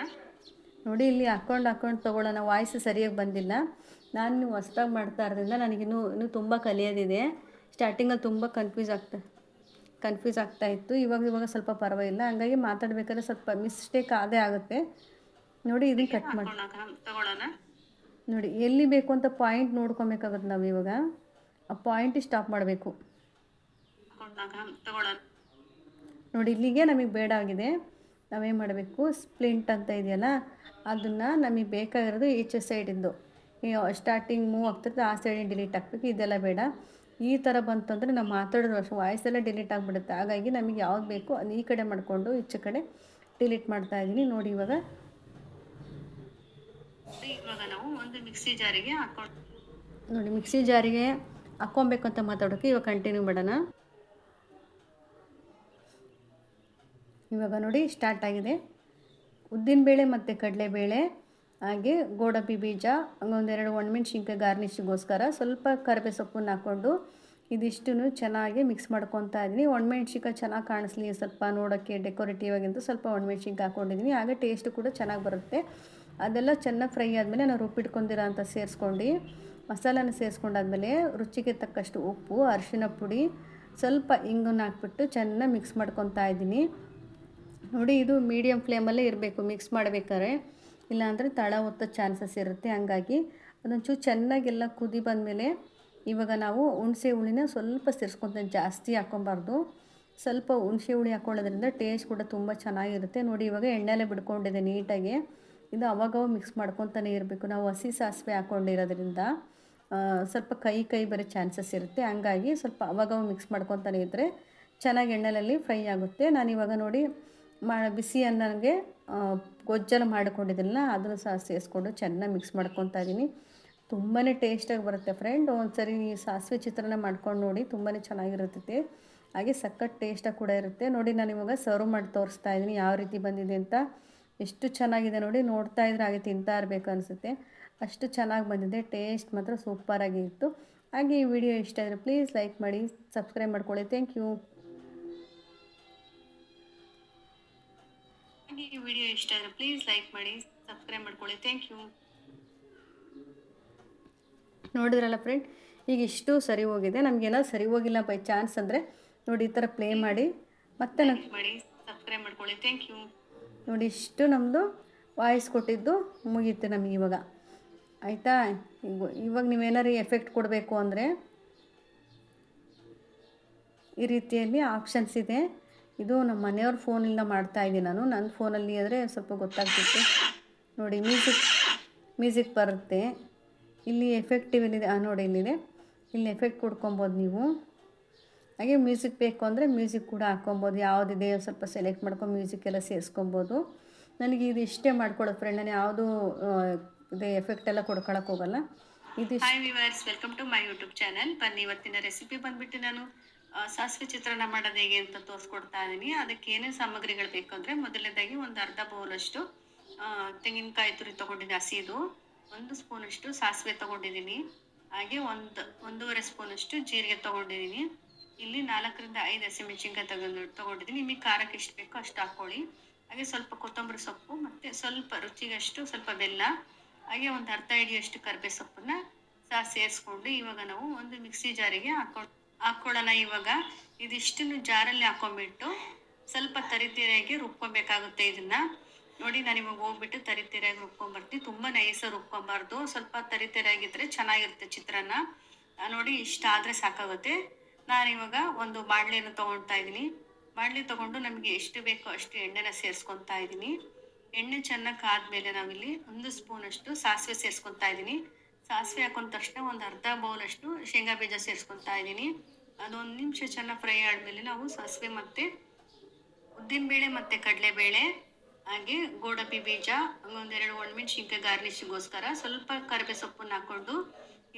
ನೋಡಿ ಇಲ್ಲಿ ಹಾಕ್ಕೊಂಡು ಹಾಕ್ಕೊಂಡು ತೊಗೊಳ್ಳೋಣ. ವಾಯ್ಸ್ ಸರಿಯಾಗಿ ಬಂದಿಲ್ಲ. ನಾನು ನೀವು ಹೊಸ್ದಾಗಿ ಮಾಡ್ತಾ ಇರೋದ್ರಿಂದ ನನಗಿನ್ನೂ ಇನ್ನೂ ತುಂಬ ಕಲಿಯೋದಿದೆ. ಸ್ಟಾರ್ಟಿಂಗಲ್ಲಿ ತುಂಬ ಕನ್ಫ್ಯೂಸ್ ಆಗ್ತಾ ಕನ್ಫ್ಯೂಸ್ ಆಗ್ತಾ ಇತ್ತು. ಇವಾಗ ಇವಾಗ ಸ್ವಲ್ಪ ಪರವಾಗಿಲ್ಲ. ಹಂಗಾಗಿ ಮಾತಾಡ್ಬೇಕಾದ್ರೆ ಸ್ವಲ್ಪ ಮಿಸ್ಟೇಕ್ ಆದೇ ಆಗುತ್ತೆ. ನೋಡಿ ಇದನ್ನು ಕಟ್ ಮಾಡಿ ನೋಡಿ ಎಲ್ಲಿ ಬೇಕು ಅಂತ ಪಾಯಿಂಟ್ ನೋಡ್ಕೊಬೇಕಾಗತ್ತೆ ನಾವು ಇವಾಗ. ಆ ಪಾಯಿಂಟ್ ಸ್ಟಾಪ್ ಮಾಡಬೇಕು. ನೋಡಿ ಇಲ್ಲಿಗೆ ನಮಗೆ ಬೇಡ ಆಗಿದೆ. ನಾವೇನು ಮಾಡಬೇಕು? ಸ್ಪ್ಲಿಂಟ್ ಅಂತ ಇದೆಯಲ್ಲ ಅದನ್ನು ನಮಗೆ ಬೇಕಾಗಿರೋದು ಈಚೆ ಸೈಡಿಂದು ಸ್ಟಾರ್ಟಿಂಗ್ ಮೂವ್ ಆಗ್ತಿರ್ತದೆ ಆ ಸೈಡಿಂದ ಡಿಲೀಟ್ ಹಾಕ್ಬೇಕು ಇದೆಲ್ಲ ಬೇಡ. ಈ ಥರ ಬಂತಂದರೆ ನಾವು ಮಾತಾಡೋದು ಅಷ್ಟು ವಾಯ್ಸೆಲ್ಲ ಡಿಲೀಟ್ ಆಗಿಬಿಡುತ್ತೆ. ಹಾಗಾಗಿ ನಮಗೆ ಯಾವಾಗ ಬೇಕು ಅದು ಈ ಕಡೆ ಮಾಡಿಕೊಂಡು ಈಚೆ ಕಡೆ ಡಿಲೀಟ್ ಮಾಡ್ತಾ ಇದ್ದೀನಿ ನೋಡಿ ಇವಾಗ. ಇವಾಗ ನಾವು ಒಂದು ಮಿಕ್ಸಿ ಜಾರಿಗೆ ಹಾಕೊಂಡು ನೋಡಿ ಮಿಕ್ಸಿ ಜಾರಿಗೆ ಹಾಕ್ಕೊಬೇಕು ಅಂತ ಮಾತಾಡೋಕ್ಕೆ ಇವಾಗ ಕಂಟಿನ್ಯೂ ಮಾಡೋಣ. ಇವಾಗ ನೋಡಿ ಸ್ಟಾರ್ಟ್ ಆಗಿದೆ. ಉದ್ದಿನಬೇಳೆ ಮತ್ತು ಕಡಲೆಬೇಳೆ ಹಾಗೆ ಗೋಡಂಬಿ ಬೀಜ ಒಂದೆರಡು ಒಣಮೆಣ್ಸಿನ್ಕಾಯಿ ಗಾರ್ನಿಷಿಗೋಸ್ಕರ ಸ್ವಲ್ಪ ಕರಿಬೇ ಸೊಪ್ಪನ್ನು ಹಾಕ್ಕೊಂಡು ಇದಿಷ್ಟು ಚೆನ್ನಾಗಿ ಮಿಕ್ಸ್ ಮಾಡ್ಕೊತಾ ಇದ್ದೀನಿ. ಒಣಮೆಣ್ಸಿನ್ಕಾಯಿ ಚೆನ್ನಾಗಿ ಕಾಣಿಸ್ಲಿ, ಸ್ವಲ್ಪ ನೋಡೋಕ್ಕೆ ಡೆಕೋರೇಟಿವ್ ಆಗಿಂತ ಸ್ವಲ್ಪ ಒಣಮೆಣ್ಸಿನ್ಕಾಯಿ ಹಾಕ್ಕೊಂಡಿದ್ದೀನಿ. ಹಾಗೆ ಟೇಸ್ಟ್ ಕೂಡ ಚೆನ್ನಾಗಿ ಬರುತ್ತೆ. ಅದೆಲ್ಲ ಚೆನ್ನಾಗಿ ಫ್ರೈ ಆದಮೇಲೆ ನಾನು ರುಬ್ಬಿಟ್ಕೊಂಡಿರೋ ಅಂತ ಸೇರಿಸ್ಕೊಂಡು, ಮಸಾಲನ ಸೇರಿಸ್ಕೊಂಡಾದ್ಮೇಲೆ ರುಚಿಗೆ ತಕ್ಕಷ್ಟು ಉಪ್ಪು ಅರಿಶಿನ ಪುಡಿ ಸ್ವಲ್ಪ ಇಂಗನ್ನು ಹಾಕ್ಬಿಟ್ಟು ಚೆನ್ನಾಗಿ ಮಿಕ್ಸ್ ಮಾಡ್ಕೊತಾ ಇದ್ದೀನಿ. ನೋಡಿ, ಇದು ಮೀಡಿಯಮ್ ಫ್ಲೇಮಲ್ಲೇ ಇರಬೇಕು ಮಿಕ್ಸ್ ಮಾಡಬೇಕಾದ್ರೆ. ಇಲ್ಲಾಂದರೆ ತಳ ಒತ್ತೋ ಚಾನ್ಸಸ್ ಇರುತ್ತೆ ಹಂಗಾಗಿ. ಅದೊಂಚೂರು ಚೆನ್ನಾಗೆಲ್ಲ ಕುದಿ ಬಂದಮೇಲೆ ಇವಾಗ ನಾವು ಹುಣಸೆ ಹುಳಿನ ಸ್ವಲ್ಪ ಸೇರಿಸ್ಕೊತೀನಿ ಜಾಸ್ತಿ ಹಾಕ್ಕೊಬಾರ್ದು. ಸ್ವಲ್ಪ ಹುಣಸೆ ಹುಳಿ ಹಾಕ್ಕೊಳ್ಳೋದ್ರಿಂದ ಟೇಸ್ಟ್ ಕೂಡ ತುಂಬ ಚೆನ್ನಾಗಿರುತ್ತೆ. ನೋಡಿ, ಇವಾಗ ಎಣ್ಣೆಲೆ ಬಿಡ್ಕೊಂಡಿದೆ ನೀಟಾಗಿ. ಇದು ಅವಾಗವಾಗ ಮಿಕ್ಸ್ ಮಾಡ್ಕೊತಾನೆ ಇರಬೇಕು. ನಾವು ಹಸಿ ಸಾಸಿವೆ ಹಾಕ್ಕೊಂಡಿರೋದ್ರಿಂದ ಸ್ವಲ್ಪ ಕೈ ಕೈ ಬರೋ ಚಾನ್ಸಸ್ ಇರುತ್ತೆ. ಹಂಗಾಗಿ ಸ್ವಲ್ಪ ಅವಾಗವಾಗ ಮಿಕ್ಸ್ ಮಾಡ್ಕೊತಾನೆ ಇದ್ದರೆ ಚೆನ್ನಾಗಿ ಎಣ್ಣೆಲಲ್ಲಿ ಫ್ರೈ ಆಗುತ್ತೆ. ನಾನು ಇವಾಗ ನೋಡಿ ಮಾ ಬಿಸಿ ಅನ್ನಗೆ ಗೊಜ್ಜಲ ಮಾಡ್ಕೊಂಡಿದ್ದೀನಲ್ಲ, ಅದನ್ನು ಸಹ ಸೇರಿಸ್ಕೊಂಡು ಚೆನ್ನಾಗಿ ಮಿಕ್ಸ್ ಮಾಡ್ಕೊತಾ ಇದ್ದೀನಿ ತುಂಬಾ ಟೇಸ್ಟಾಗಿ ಬರುತ್ತೆ ಫ್ರೆಂಡ್ ಒಂದ್ಸರಿ ನೀವು ಸಾಸಿವೆ ಚಿತ್ರಾನ್ನ ಮಾಡ್ಕೊಂಡು ನೋಡಿ ತುಂಬಾ ಚೆನ್ನಾಗಿರುತ್ತೆ. ಹಾಗೆ ಸಖತ್ ಟೇಸ್ಟಾಗಿ ಕೂಡ ಇರುತ್ತೆ. ನೋಡಿ ನಾನು ಇವಾಗ ಸರ್ವ್ ಮಾಡಿ ತೋರಿಸ್ತಾ ಇದ್ದೀನಿ ಯಾವ ರೀತಿ ಬಂದಿದೆ ಅಂತ. ಎಷ್ಟು ಚೆನ್ನಾಗಿದೆ ನೋಡಿ, ನೋಡ್ತಾ ಇದ್ರೆ ಹಾಗೆ ತಿಂತಾ ಇರಬೇಕು ಅನಿಸುತ್ತೆ. ಅಷ್ಟು ಚೆನ್ನಾಗಿ ಬಂದಿದೆ ಟೇಸ್ಟ್ ಮಾತ್ರ ಸೂಪರಾಗಿ ಇತ್ತು. ಹಾಗೆ ಈ ವಿಡಿಯೋ ಇಷ್ಟ ಆದರೆ ಪ್ಲೀಸ್ ಲೈಕ್ ಮಾಡಿ ಸಬ್ಸ್ಕ್ರೈಬ್ ಮಾಡ್ಕೊಳ್ಳಿ. ಥ್ಯಾಂಕ್ ಯು ಈ ವಿಡಿಯೋ ಇಷ್ಟ ಆದರೆ ಪ್ಲೀಸ್ ಲೈಕ್ ಮಾಡಿ ಸಬ್ಸ್ಕ್ರೈಬ್ ಮಾಡ್ಕೊಳ್ಳಿ. ಥ್ಯಾಂಕ್ ಯು ನೋಡಿದ್ರಲ್ಲ ಫ್ರೆಂಡ್ ಈಗ ಇಷ್ಟು ಸರಿ ಹೋಗಿದೆ. ನಮಗೇನೋ ಸರಿ ಹೋಗಿಲ್ಲ ಬೈ ಚಾನ್ಸ್ ಅಂದರೆ ನೋಡಿ ಈ ಥರ ಪ್ಲೇ ಮಾಡಿ. ಮತ್ತೆ ಮಾಡಿ ಸಬ್ಸ್ಕ್ರೈಬ್ ಮಾಡ್ಕೊಳ್ಳಿ. ಥ್ಯಾಂಕ್ ಯು ನೋಡಿ ಇಷ್ಟು ನಮ್ಮದು ವಾಯ್ಸ್ ಕೊಟ್ಟಿದ್ದು ಮುಗೀತು ನಮಗೆ ಇವಾಗ. ಆಯಿತಾ? ಇವಾಗ ನೀವೇನಾರು ಎಫೆಕ್ಟ್ ಕೊಡಬೇಕು ಅಂದರೆ ಈ ರೀತಿಯಲ್ಲಿ ಆಪ್ಷನ್ಸ್ ಇದೆ. ಇದು ನಮ್ಮ ಮನೆಯವ್ರ ಫೋನಿಂದ ಮಾಡ್ತಾ ಇದ್ದೀನಿ ನಾನು. ನನ್ನ ಫೋನಲ್ಲಿ ಆದರೆ ಸ್ವಲ್ಪ ಗೊತ್ತಾಗ್ತಿತ್ತು. ನೋಡಿ, ಮ್ಯೂಸಿಕ್ ಮ್ಯೂಸಿಕ್ ಬರುತ್ತೆ. ಇಲ್ಲಿ ಎಫೆಕ್ಟಿವ್ ಏನಿದೆ? ಆ, ನೋಡಿ, ಇಲ್ಲಿದೆ. ಇಲ್ಲಿ ಎಫೆಕ್ಟ್ ಕೊಡ್ಕೊಬೋದು ನೀವು. ಹಾಗೆ ಮ್ಯೂಸಿಕ್ ಬೇಕು ಅಂದರೆ ಮ್ಯೂಸಿಕ್ ಕೂಡ ಹಾಕ್ಕೊಬೋದು ಯಾವುದಿದೆ ಸ್ವಲ್ಪ ಸೆಲೆಕ್ಟ್ ಮಾಡ್ಕೊಂಡು ಮ್ಯೂಸಿಕ್ ಎಲ್ಲ ಸೇರಿಸ್ಕೊಬೋದು. ನನಗೆ ಇದು ಇಷ್ಟೇ ಮಾಡ್ಕೊಳ್ಳೋದು ಫ್ರೆಂಡ್ ನಾನು ಯಾವುದು ಇದೆ ಎಫೆಕ್ಟ್ ಎಲ್ಲ ಕೊಡ್ಕೊಳಕ್ಕೆ ಹೋಗಲ್ಲ. ಇದು hi viewers welcome to my YouTube channel ಬನ್ನಿ, ಇವತ್ತಿನ ರೆಸಿಪಿ ಬಂದ್ಬಿಟ್ಟು ನಾನು ಸಾಸಿವೆ ಚಿತ್ರಾನ್ನ ಮಾಡೋದು ಹೇಗೆ ಅಂತ ತೋರಿಸ್ಕೊಡ್ತಾ ಇದ್ದೀನಿ ಅದಕ್ಕೆ ಏನೇನು ಸಾಮಗ್ರಿಗಳು ಬೇಕು ಅಂದರೆ ಮೊದಲನೇದಾಗಿ ಒಂದು ಅರ್ಧ ಬೌಲಷ್ಟು ತೆಂಗಿನಕಾಯಿ ತುರಿ ತಗೊಂಡಿದ್ದೆ, ಹಸಿದು. ಒಂದು ಸ್ಪೂನಷ್ಟು ಸಾಸಿವೆ ತಗೊಂಡಿದ್ದೀನಿ. ಹಾಗೆ ಒಂದು, ಒಂದೂವರೆ ಸ್ಪೂನಷ್ಟು ಜೀರಿಗೆ ತೊಗೊಂಡಿದ್ದೀನಿ. ಇಲ್ಲಿ ನಾಲ್ಕರಿಂದ ಐದು ಹಸಿಮೆಣಸಿನ್ಕಾಯಿ ತಗೊಂಡು, ತೊಗೊಂಡಿದ್ದೀನಿ. ನಿಮಗೆ ಖಾರಕ್ಕೆ ಎಷ್ಟು ಬೇಕೋ ಅಷ್ಟು ಹಾಕ್ಕೊಳ್ಳಿ. ಹಾಗೆ ಸ್ವಲ್ಪ ಕೊತ್ತಂಬರಿ ಸೊಪ್ಪು ಮತ್ತು ಸ್ವಲ್ಪ ರುಚಿಗಷ್ಟು ಸ್ವಲ್ಪ ಬೆಲ್ಲ, ಹಾಗೆ ಒಂದು ಅರ್ಧ ಹಿಡಿಯಷ್ಟು ಕರಿಬೇ ಸೊಪ್ಪನ್ನ ಸಹ ಸೇರಿಸ್ಕೊಂಡು ಇವಾಗ ನಾವು ಒಂದು ಮಿಕ್ಸಿ ಜಾರಿಗೆ ಹಾಕೊಂಡು ಹಾಕ್ಕೊಳ್ಳೋಣ ಇವಾಗ. ಇದಿಷ್ಟನ್ನು ಜಾರಲ್ಲಿ ಹಾಕೊಂಡ್ಬಿಟ್ಟು ಸ್ವಲ್ಪ ತರಿತರಿಯಾಗಿ ರುಬ್ಕೊಬೇಕಾಗುತ್ತೆ ಇದನ್ನ. ನೋಡಿ, ನಾನು ಇವಾಗ ಹೋಗ್ಬಿಟ್ಟು ತರಿತರಿಯಾಗಿ ರುಬ್ಕೊಂಡ್ಬರ್ತೀನಿ. ತುಂಬ ನೈಸಾಗಿ ರುಬ್ಕೊಬಾರ್ದು ಸ್ವಲ್ಪ ತರಿತೀರಾಗಿದ್ರೆ ಚೆನ್ನಾಗಿರುತ್ತೆ ಚಿತ್ರಾನ್ನ. ನೋಡಿ ಇಷ್ಟ ಆದರೆ ಸಾಕಾಗುತ್ತೆ. ನಾನು ಇವಾಗ ಒಂದು ಬಾಣಲೆಯನ್ನು ತೊಗೊಳ್ತಾ ಇದ್ದೀನಿ. ಬಾಣಲೆ ತೊಗೊಂಡು ನಮಗೆ ಎಷ್ಟು ಬೇಕೋ ಅಷ್ಟು ಎಣ್ಣೆನ ಸೇರಿಸ್ಕೊತಾ ಇದ್ದೀನಿ. ಎಣ್ಣೆ ಚೆನ್ನಾಗಿ ಕಾದ್ಮೇಲೆ ನಾವಿಲ್ಲಿ ಒಂದು ಸ್ಪೂನಷ್ಟು ಸಾಸಿವೆ ಸೇರಿಸ್ಕೊತಾ ಇದ್ದೀನಿ. ಸಾಸಿವೆ ಹಾಕೊಂಡ ತಕ್ಷಣ ಒಂದು ಅರ್ಧ ಬೌಲಷ್ಟು ಶೇಂಗಾ ಬೀಜ ಸೇರಿಸ್ಕೊತಾ ಇದ್ದೀನಿ. ಅದೊಂದು ನಿಮಿಷ ಚೆನ್ನಾಗಿ ಫ್ರೈ ಆದಮೇಲೆ ನಾವು ಸಾಸಿವೆ ಮತ್ತು ಉದ್ದಿನಬೇಳೆ ಮತ್ತು ಕಡಲೆಬೇಳೆ, ಹಾಗೆ ಗೋಡಂಬಿ ಬೀಜ ಒಂದೆರಡು ಒಣಮೆಣಸಿನ್ಕಾಯಿ ಗಾರ್ನಿಷಿಗೋಸ್ಕರ ಸ್ವಲ್ಪ ಕರಿಬೇ ಸೊಪ್ಪನ್ನು ಹಾಕ್ಕೊಂಡು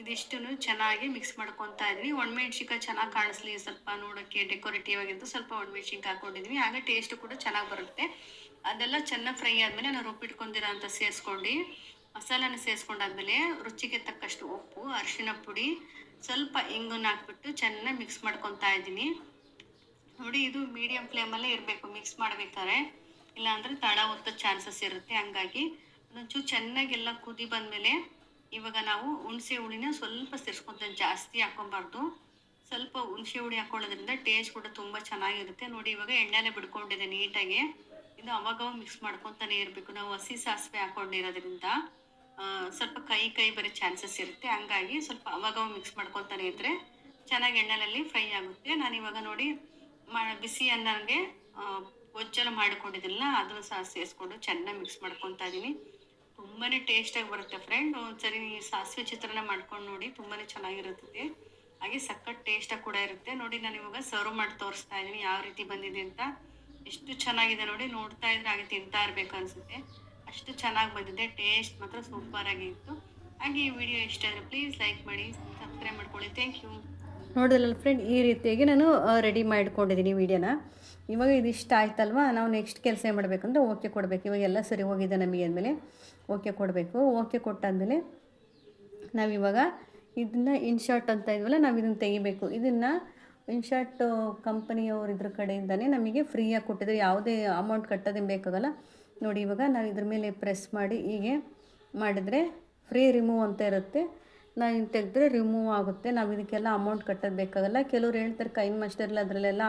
ಇದಿಷ್ಟನ್ನು ಚೆನ್ನಾಗಿ ಮಿಕ್ಸ್ ಮಾಡ್ಕೊತಾ ಇದ್ವಿ ಒಣಮೆಣ್ಸಿನ್ಕಾಯಿ ಚೆನ್ನಾಗಿ ಕಾಣಿಸ್ಲಿ ಸ್ವಲ್ಪ ನೋಡೋಕ್ಕೆ ಡೆಕೋರೇಟಿವ್ ಆಗಿದ್ದು ಸ್ವಲ್ಪ ಒಣಮೆಣ್ಸಿನ್ಕಾಯಿ ಹಾಕೊಂಡಿದ್ವಿ ಆಗ ಟೇಸ್ಟ್ ಕೂಡ ಚೆನ್ನಾಗಿ ಬರುತ್ತೆ. ಅದೆಲ್ಲ ಚೆನ್ನಾಗಿ ಫ್ರೈ ಆದಮೇಲೆ ನಾನು ರುಬ್ಬಿಟ್ಕೊಂಡಿರೋ ಅಂತ ಸೇರಿಸ್ಕೊಂಡು ಮಸಾಲನ ಸೇರಿಸ್ಕೊಂಡಾದ್ಮೇಲೆ ರುಚಿಗೆ ತಕ್ಕಷ್ಟು ಉಪ್ಪು, ಅರಿಶಿನ ಪುಡಿ, ಸ್ವಲ್ಪ ಇಂಗನ್ನು ಹಾಕ್ಬಿಟ್ಟು ಚೆನ್ನಾಗಿ ಮಿಕ್ಸ್ ಮಾಡ್ಕೊತಾ ಇದ್ದೀನಿ. ನೋಡಿ ಇದು ಮೀಡಿಯಂ ಫ್ಲೇಮಲ್ಲೇ ಇರಬೇಕು ಮಿಕ್ಸ್ ಮಾಡಬೇಕಾದ್ರೆ. ಇಲ್ಲಾಂದರೆ ತಳ ಒತ್ತೋ ಚಾನ್ಸಸ್ ಇರುತ್ತೆ, ಹಂಗಾಗಿ. ಅದೊಂಚೂರು ಚೆನ್ನಾಗೆಲ್ಲ ಕುದಿ ಬಂದಮೇಲೆ ಇವಾಗ ನಾವು ಹುಣಸೆ ಹುಳಿನ ಸ್ವಲ್ಪ ಸೇರಿಸ್ಕೊತೀವಿ ಜಾಸ್ತಿ ಹಾಕೊಬಾರ್ದು ಸ್ವಲ್ಪ ಹುಣಸೆ ಹುಳಿ ಹಾಕೊಳ್ಳೋದ್ರಿಂದ ಟೇಸ್ಟ್ ಕೂಡ ತುಂಬ ಚೆನ್ನಾಗಿರುತ್ತೆ. ನೋಡಿ ಇವಾಗ ಎಣ್ಣೆನೇ ಬಿಡ್ಕೊಂಡಿದೆ ನೀಟಾಗಿ. ಇದು ಅವಾಗ ಮಿಕ್ಸ್ ಮಾಡ್ಕೊತಾನೆ ಇರಬೇಕು. ನಾವು ಹಸಿ ಸಾಸಿವೆ ಹಾಕೊಂಡಿರೋದ್ರಿಂದ. ಸ್ವಲ್ಪ ಕೈ ಕೈ ಬರೋ ಚಾನ್ಸಸ್ ಇರುತ್ತೆ. ಹಂಗಾಗಿ ಸ್ವಲ್ಪ ಅವಾಗ ಮಿಕ್ಸ್ ಮಾಡ್ಕೊತಾನೆ ಇದ್ದರೆ ಚೆನ್ನಾಗಿ ಎಣ್ಣೆಲಲ್ಲಿ ಫ್ರೈ ಆಗುತ್ತೆ. ನಾನು ಇವಾಗ ನೋಡಿ ಬಿಸಿ ಅನ್ನಂಗೆ ಒಜ್ಜಲ ಮಾಡಿಕೊಂಡಿದ್ದಿಲ್ಲ. ಅದನ್ನು ಸಹ ಸೇರಿಸ್ಕೊಂಡು ಚೆನ್ನಾಗಿ ಮಿಕ್ಸ್ ಮಾಡ್ಕೊತಾ ಇದ್ದೀನಿ. ತುಂಬಾ ಟೇಸ್ಟಾಗಿ ಬರುತ್ತೆ ಫ್ರೆಂಡ್ ಒಂದ್ಸರಿ ಸಾಸಿವೆ ಚಿತ್ರಾನ್ನ ಮಾಡ್ಕೊಂಡು ನೋಡಿ ತುಂಬಾ ಚೆನ್ನಾಗಿರುತ್ತದೆ. ಹಾಗೆ ಸಖತ್ ಟೇಸ್ಟಾಗಿ ಕೂಡ ಇರುತ್ತೆ. ನೋಡಿ ನಾನು ಇವಾಗ ಸರ್ವ್ ಮಾಡಿ ತೋರಿಸ್ತಾ ಇದ್ದೀನಿ. ಯಾವ ರೀತಿ ಬಂದಿದೆ ಅಂತ. ಎಷ್ಟು ಚೆನ್ನಾಗಿದೆ ನೋಡಿ. ನೋಡ್ತಾ ಇದ್ರೆ ಹಾಗೆ ತಿಂತಾ ಇರಬೇಕು ಅನಿಸುತ್ತೆ. ಅಷ್ಟು ಚೆನ್ನಾಗಿ ಬಂದಿದೆ ಟೇಸ್ಟ್ ಮಾತ್ರ ಸೂಪರ್ ಇತ್ತು ಹಾಗೆ ಈ ವಿಡಿಯೋ ಇಷ್ಟ ಆದರೆ ಪ್ಲೀಸ್ ಲೈಕ್ ಮಾಡಿ ಸಬ್ಸ್ಕ್ರೈಬ್ ಮಾಡ್ಕೊಳ್ಳಿ. ಥ್ಯಾಂಕ್ ಯು ನೋಡಿದ್ರಲ್ಲ ಫ್ರೆಂಡ್ ಈ ರೀತಿಯಾಗಿ ನಾನು ರೆಡಿ ಮಾಡ್ಕೊಂಡಿದ್ದೀನಿ ವಿಡಿಯೋನ ಇವಾಗ ಇದಿಷ್ಟ ಆಯ್ತಲ್ವಾ? ನಾವು ನೆಕ್ಸ್ಟ್ ಕೆಲಸ ಏನು ಮಾಡಬೇಕಂದ್ರೆ ಓಕೆ ಕೊಡಬೇಕು. ಇವಾಗ ಎಲ್ಲ ಸರಿ ಹೋಗಿದೆ ನಮಗೆ ಅಂದಮೇಲೆ ಓಕೆ ಕೊಡಬೇಕು. ಓಕೆ ಕೊಟ್ಟಾದಮೇಲೆ ನಾವಿವಾಗ ಇದನ್ನು ಇನ್ಶರ್ಟ್ ಅಂತ ಇದ್ವಲ್ಲ, ನಾವು ಇದನ್ನು ತೆಗಿಬೇಕು. ಇದನ್ನು ಇನ್ಶರ್ಟ್ ಕಂಪನಿಯವ್ರ ಇದ್ರ ಕಡೆಯಿಂದನೇ ನಮಗೆ ಫ್ರೀಯಾಗಿ ಕೊಟ್ಟಿದ್ರು. ಯಾವುದೇ ಅಮೌಂಟ್ ಕಟ್ಟೋದೇನು ಬೇಕಾಗಲ್ಲ. ನೋಡಿ, ಇವಾಗ ನಾವು ಇದ್ರ ಮೇಲೆ ಪ್ರೆಸ್ ಮಾಡಿ ಹೀಗೆ ಮಾಡಿದರೆ ಫ್ರೀ ರಿಮೂವ್ ಅಂತ ಇರುತ್ತೆ. ನಾನು ತೆಗೆದ್ರೆ ರಿಮೂವ್ ಆಗುತ್ತೆ. ನಾವು ಇದಕ್ಕೆಲ್ಲ ಅಮೌಂಟ್ ಕಟ್ಟೋದು ಬೇಕಾಗಲ್ಲ. ಕೆಲವ್ರು ಹೇಳ್ತಾರೆ, ಕೈನ್ ಮಾಸ್ಟರ್ಲಿ ಅದರಲ್ಲೆಲ್ಲ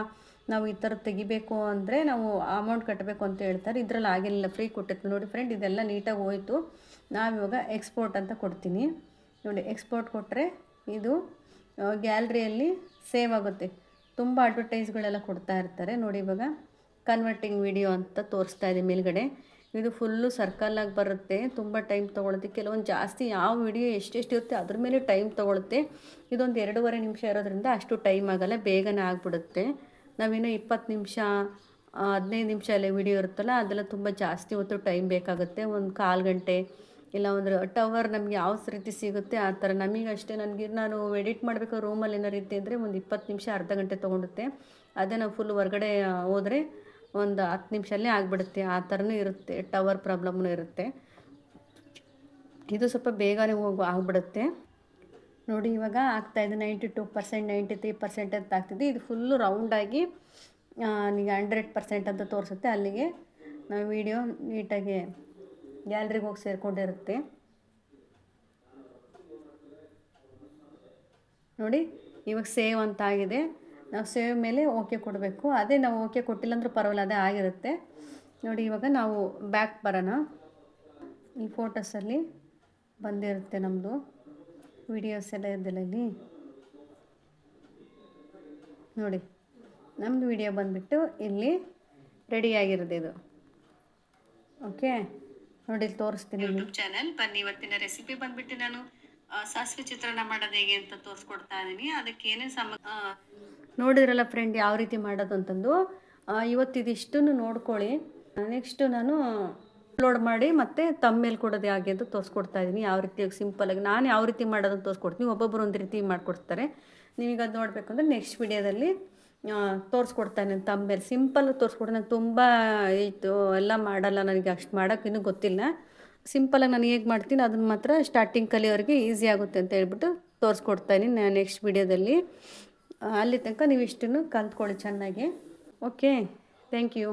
ನಾವು ಈ ಥರ ತೆಗಿಬೇಕು ಅಂದರೆ ನಾವು ಅಮೌಂಟ್ ಕಟ್ಟಬೇಕು ಅಂತ ಹೇಳ್ತಾರೆ. ಇದರಲ್ಲಿ ಆಗಿಲ್ಲ ಫ್ರೀ ಕೊಟ್ಟಿತ್ತು ನೋಡಿ ಫ್ರೆಂಡ್ ಇದೆಲ್ಲ ನೀಟಾಗಿ ಹೋಯಿತು. ನಾವಿವಾಗ ಎಕ್ಸ್ಪೋರ್ಟ್ ಅಂತ ಕೊಡ್ತೀನಿ. ನೋಡಿ ಎಕ್ಸ್ಪೋರ್ಟ್ ಕೊಟ್ಟರೆ ಇದು ಗ್ಯಾಲ್ರಿಯಲ್ಲಿ ಸೇವ್ ಆಗುತ್ತೆ. ತುಂಬ ಅಡ್ವರ್ಟೈಸ್ಗಳೆಲ್ಲ ಕೊಡ್ತಾ ಇರ್ತಾರೆ. ನೋಡಿ, ಇವಾಗ ಕನ್ವರ್ಟಿಂಗ್ ವಿಡಿಯೋ ಅಂತ ತೋರಿಸ್ತಾ ಇದೆ ಮೇಲ್ಗಡೆ. ಇದು ಫುಲ್ಲು ಆಗಿ ಬರುತ್ತೆ. ತುಂಬ ಟೈಮ್ ತೊಗೊಳುತ್ತೆ. ಕೆಲವೊಂದು ಜಾಸ್ತಿ ಯಾವ ವಿಡಿಯೋ ಎಷ್ಟೆಷ್ಟು ಇರುತ್ತೆ ಅದ್ರ ಮೇಲೆ ಟೈಮ್ ತೊಗೊಳುತ್ತೆ. ಇದೊಂದು ಎರಡೂವರೆ ನಿಮಿಷ ಇರೋದ್ರಿಂದ ಅಷ್ಟು ಟೈಮ್ ಆಗಲ್ಲ. ಬೇಗನೆ ಆಗಿಬಿಡುತ್ತೆ. ನಾವೇನೋ ಇಪ್ಪತ್ತು ನಿಮಿಷ ಹದಿನೈದು ನಿಮಿಷ ಎಲ್ಲ ವಿಡಿಯೋ ಇರುತ್ತಲ್ಲ, ಅದೆಲ್ಲ ತುಂಬ ಜಾಸ್ತಿ ಹೊತ್ತು ಟೈಮ್ ಬೇಕಾಗುತ್ತೆ. ಒಂದು ಕಾಲು ಗಂಟೆ ಇಲ್ಲ ಒಂದು ಟವರ್ ನಮ್ಗೆ ಯಾವ ರೀತಿ ಸಿಗುತ್ತೆ, ಆ ಥರ. ನಮಗೆ ಅಷ್ಟೇ ನನಗೆ ನಾನು ಎಡಿಟ್ ಮಾಡಬೇಕು ರೂಮಲ್ಲಿ ಏನೋ ರೀತಿ ಅಂದರೆ ಒಂದು ಇಪ್ಪತ್ತು ನಿಮಿಷ ಅರ್ಧ ಗಂಟೆ ತೊಗೊಂಡುತ್ತೆ. ಅದೇ ನಾವು ಫುಲ್ ಹೊರಗಡೆ ಹೋದರೆ ಒಂದು ಹತ್ತು ನಿಮಿಷಲ್ಲೇ ಆಗಿಬಿಡುತ್ತೆ. ಆ ಥರನೂ ಇರುತ್ತೆ. ಟವರ್ ಪ್ರಾಬ್ಲಮ್ನೂ ಇರುತ್ತೆ. ಇದು ಸ್ವಲ್ಪ ಬೇಗನೆ ಹೋಗಿ ಆಗಿಬಿಡುತ್ತೆ. ನೋಡಿ, ಇವಾಗ ಆಗ್ತಾಯಿದೆ ninety two percent, ninety three percent ಅಂತ ಆಗ್ತಿದೆ. ಇದು ಫುಲ್ಲು ರೌಂಡಾಗಿ ನಿಮಗೆ ಹಂಡ್ರೆಡ್ ಪರ್ಸೆಂಟ್ ಅಂತ ತೋರಿಸುತ್ತೆ ಅಲ್ಲಿಗೆ. ನಾವು ವಿಡಿಯೋ ನೀಟಾಗಿ ಗ್ಯಾಲ್ರಿಗೆ ಹೋಗಿ ಸೇರಿಕೊಂಡಿರುತ್ತೆ. ನೋಡಿ, ಇವಾಗ ಸೇವ್ ಅಂತ ಆಗಿದೆ. ನಾವು ಸೇವೆ ಮೇಲೆ ಓಕೆ ಕೊಡಬೇಕು. ಅದೇ ನಾವು ಓಕೆ ಕೊಟ್ಟಿಲ್ಲ ಅಂದ್ರೆ ಪರವಾಗಿಲ್ಲ, ಅದೇ ಆಗಿರುತ್ತೆ. ನೋಡಿ, ಇವಾಗ ನಾವು ಬ್ಯಾಕ್ ಬರೋಣ. ಈ ಫೋಟೋಸಲ್ಲಿ ಬಂದಿರುತ್ತೆ ನಮ್ಮದು ವಿಡಿಯೋಸ್ ಎಲ್ಲ ಇದ್ದಿಲ್ಲ ಇಲ್ಲಿ. ನೋಡಿ ನಮ್ಮದು ವಿಡಿಯೋ ಬಂದುಬಿಟ್ಟು ಇಲ್ಲಿ ರೆಡಿಯಾಗಿರೋದು ಇದು. ಓಕೆ ನೋಡಿ, ಇಲ್ಲಿ ತೋರಿಸ್ತೀನಿ ಯೂಟ್ಯೂಬ್ ಚಾನಲ್ ಬನ್ನಿ, ಇವತ್ತಿನ ರೆಸಿಪಿ ಬಂದ್ಬಿಟ್ಟು ನಾನು ಸಾಸಿವೆ ಚಿತ್ರಾನ್ನ ಮಾಡೋದು ಹೇಗೆ ಅಂತ ತೋರಿಸ್ಕೊಡ್ತಾ ಇದ್ದೀನಿ. ಅದಕ್ಕೆ ಏನೇನು ಸಮ ನೋಡಿದ್ರಲ್ಲ ಫ್ರೆಂಡ್ ಯಾವ ರೀತಿ ಮಾಡೋದು ಅಂತಂದು? ಇವತ್ತಿದಿಷ್ಟನ್ನು ನೋಡ್ಕೊಳ್ಳಿ. ನೆಕ್ಸ್ಟು ನಾನು ಅಪ್ಲೋಡ್ ಮಾಡಿ ಮತ್ತು ತಮ್ಮೇಲೆ ಕೊಡೋದು ಹೇಗೆ ಅಂತ ತೋರಿಸ್ಕೊಡ್ತಾ ಇದ್ದೀನಿ ಯಾವ ರೀತಿಯಾಗಿ ಸಿಂಪಲಾಗಿ ನಾನು ಯಾವ ರೀತಿ ಮಾಡೋದನ್ನು ತೋರಿಸ್ಕೊಡ್ತೀನಿ. ಒಬ್ಬೊಬ್ಬರು ಒಂದು ರೀತಿ ಮಾಡಿಕೊಡ್ತಾರೆ. ನೀವೀಗ ಅದು ನೋಡಬೇಕಂದ್ರೆ ನೆಕ್ಸ್ಟ್ ವಿಡಿಯೋದಲ್ಲಿ ತೋರಿಸ್ಕೊಡ್ತಾನೆ ತಮ್ಮೇಲೆ ಸಿಂಪಲ್ ತೋರಿಸ್ಕೊಡ್ತಾನೆ. ನಾನು ತುಂಬ ಇತ್ತು ಎಲ್ಲ ಮಾಡಲ್ಲ ನನಗೆ ಅಷ್ಟು ಮಾಡೋಕೆ ಇನ್ನೂ ಗೊತ್ತಿಲ್ಲ. ಸಿಂಪಲಾಗಿ ನಾನು ಹೇಗೆ ಮಾಡ್ತೀನಿ ಅದನ್ನು ಮಾತ್ರ ಸ್ಟಾರ್ಟಿಂಗ್ ಕಲಿಯೋರಿಗೆ ಈಸಿ ಆಗುತ್ತೆ ಅಂತ ಹೇಳ್ಬಿಟ್ಟು ತೋರಿಸ್ಕೊಡ್ತಾಯಿನಿ ನಾನು ನೆಕ್ಸ್ಟ್ ವಿಡಿಯೋದಲ್ಲಿ. ಅಲ್ಲಿ ತನಕ ನೀವು ಇಷ್ಟನ್ನು ಕಲ್ತ್ಕೊಳ್ಳಿ ಚೆನ್ನಾಗಿ. Okay thank you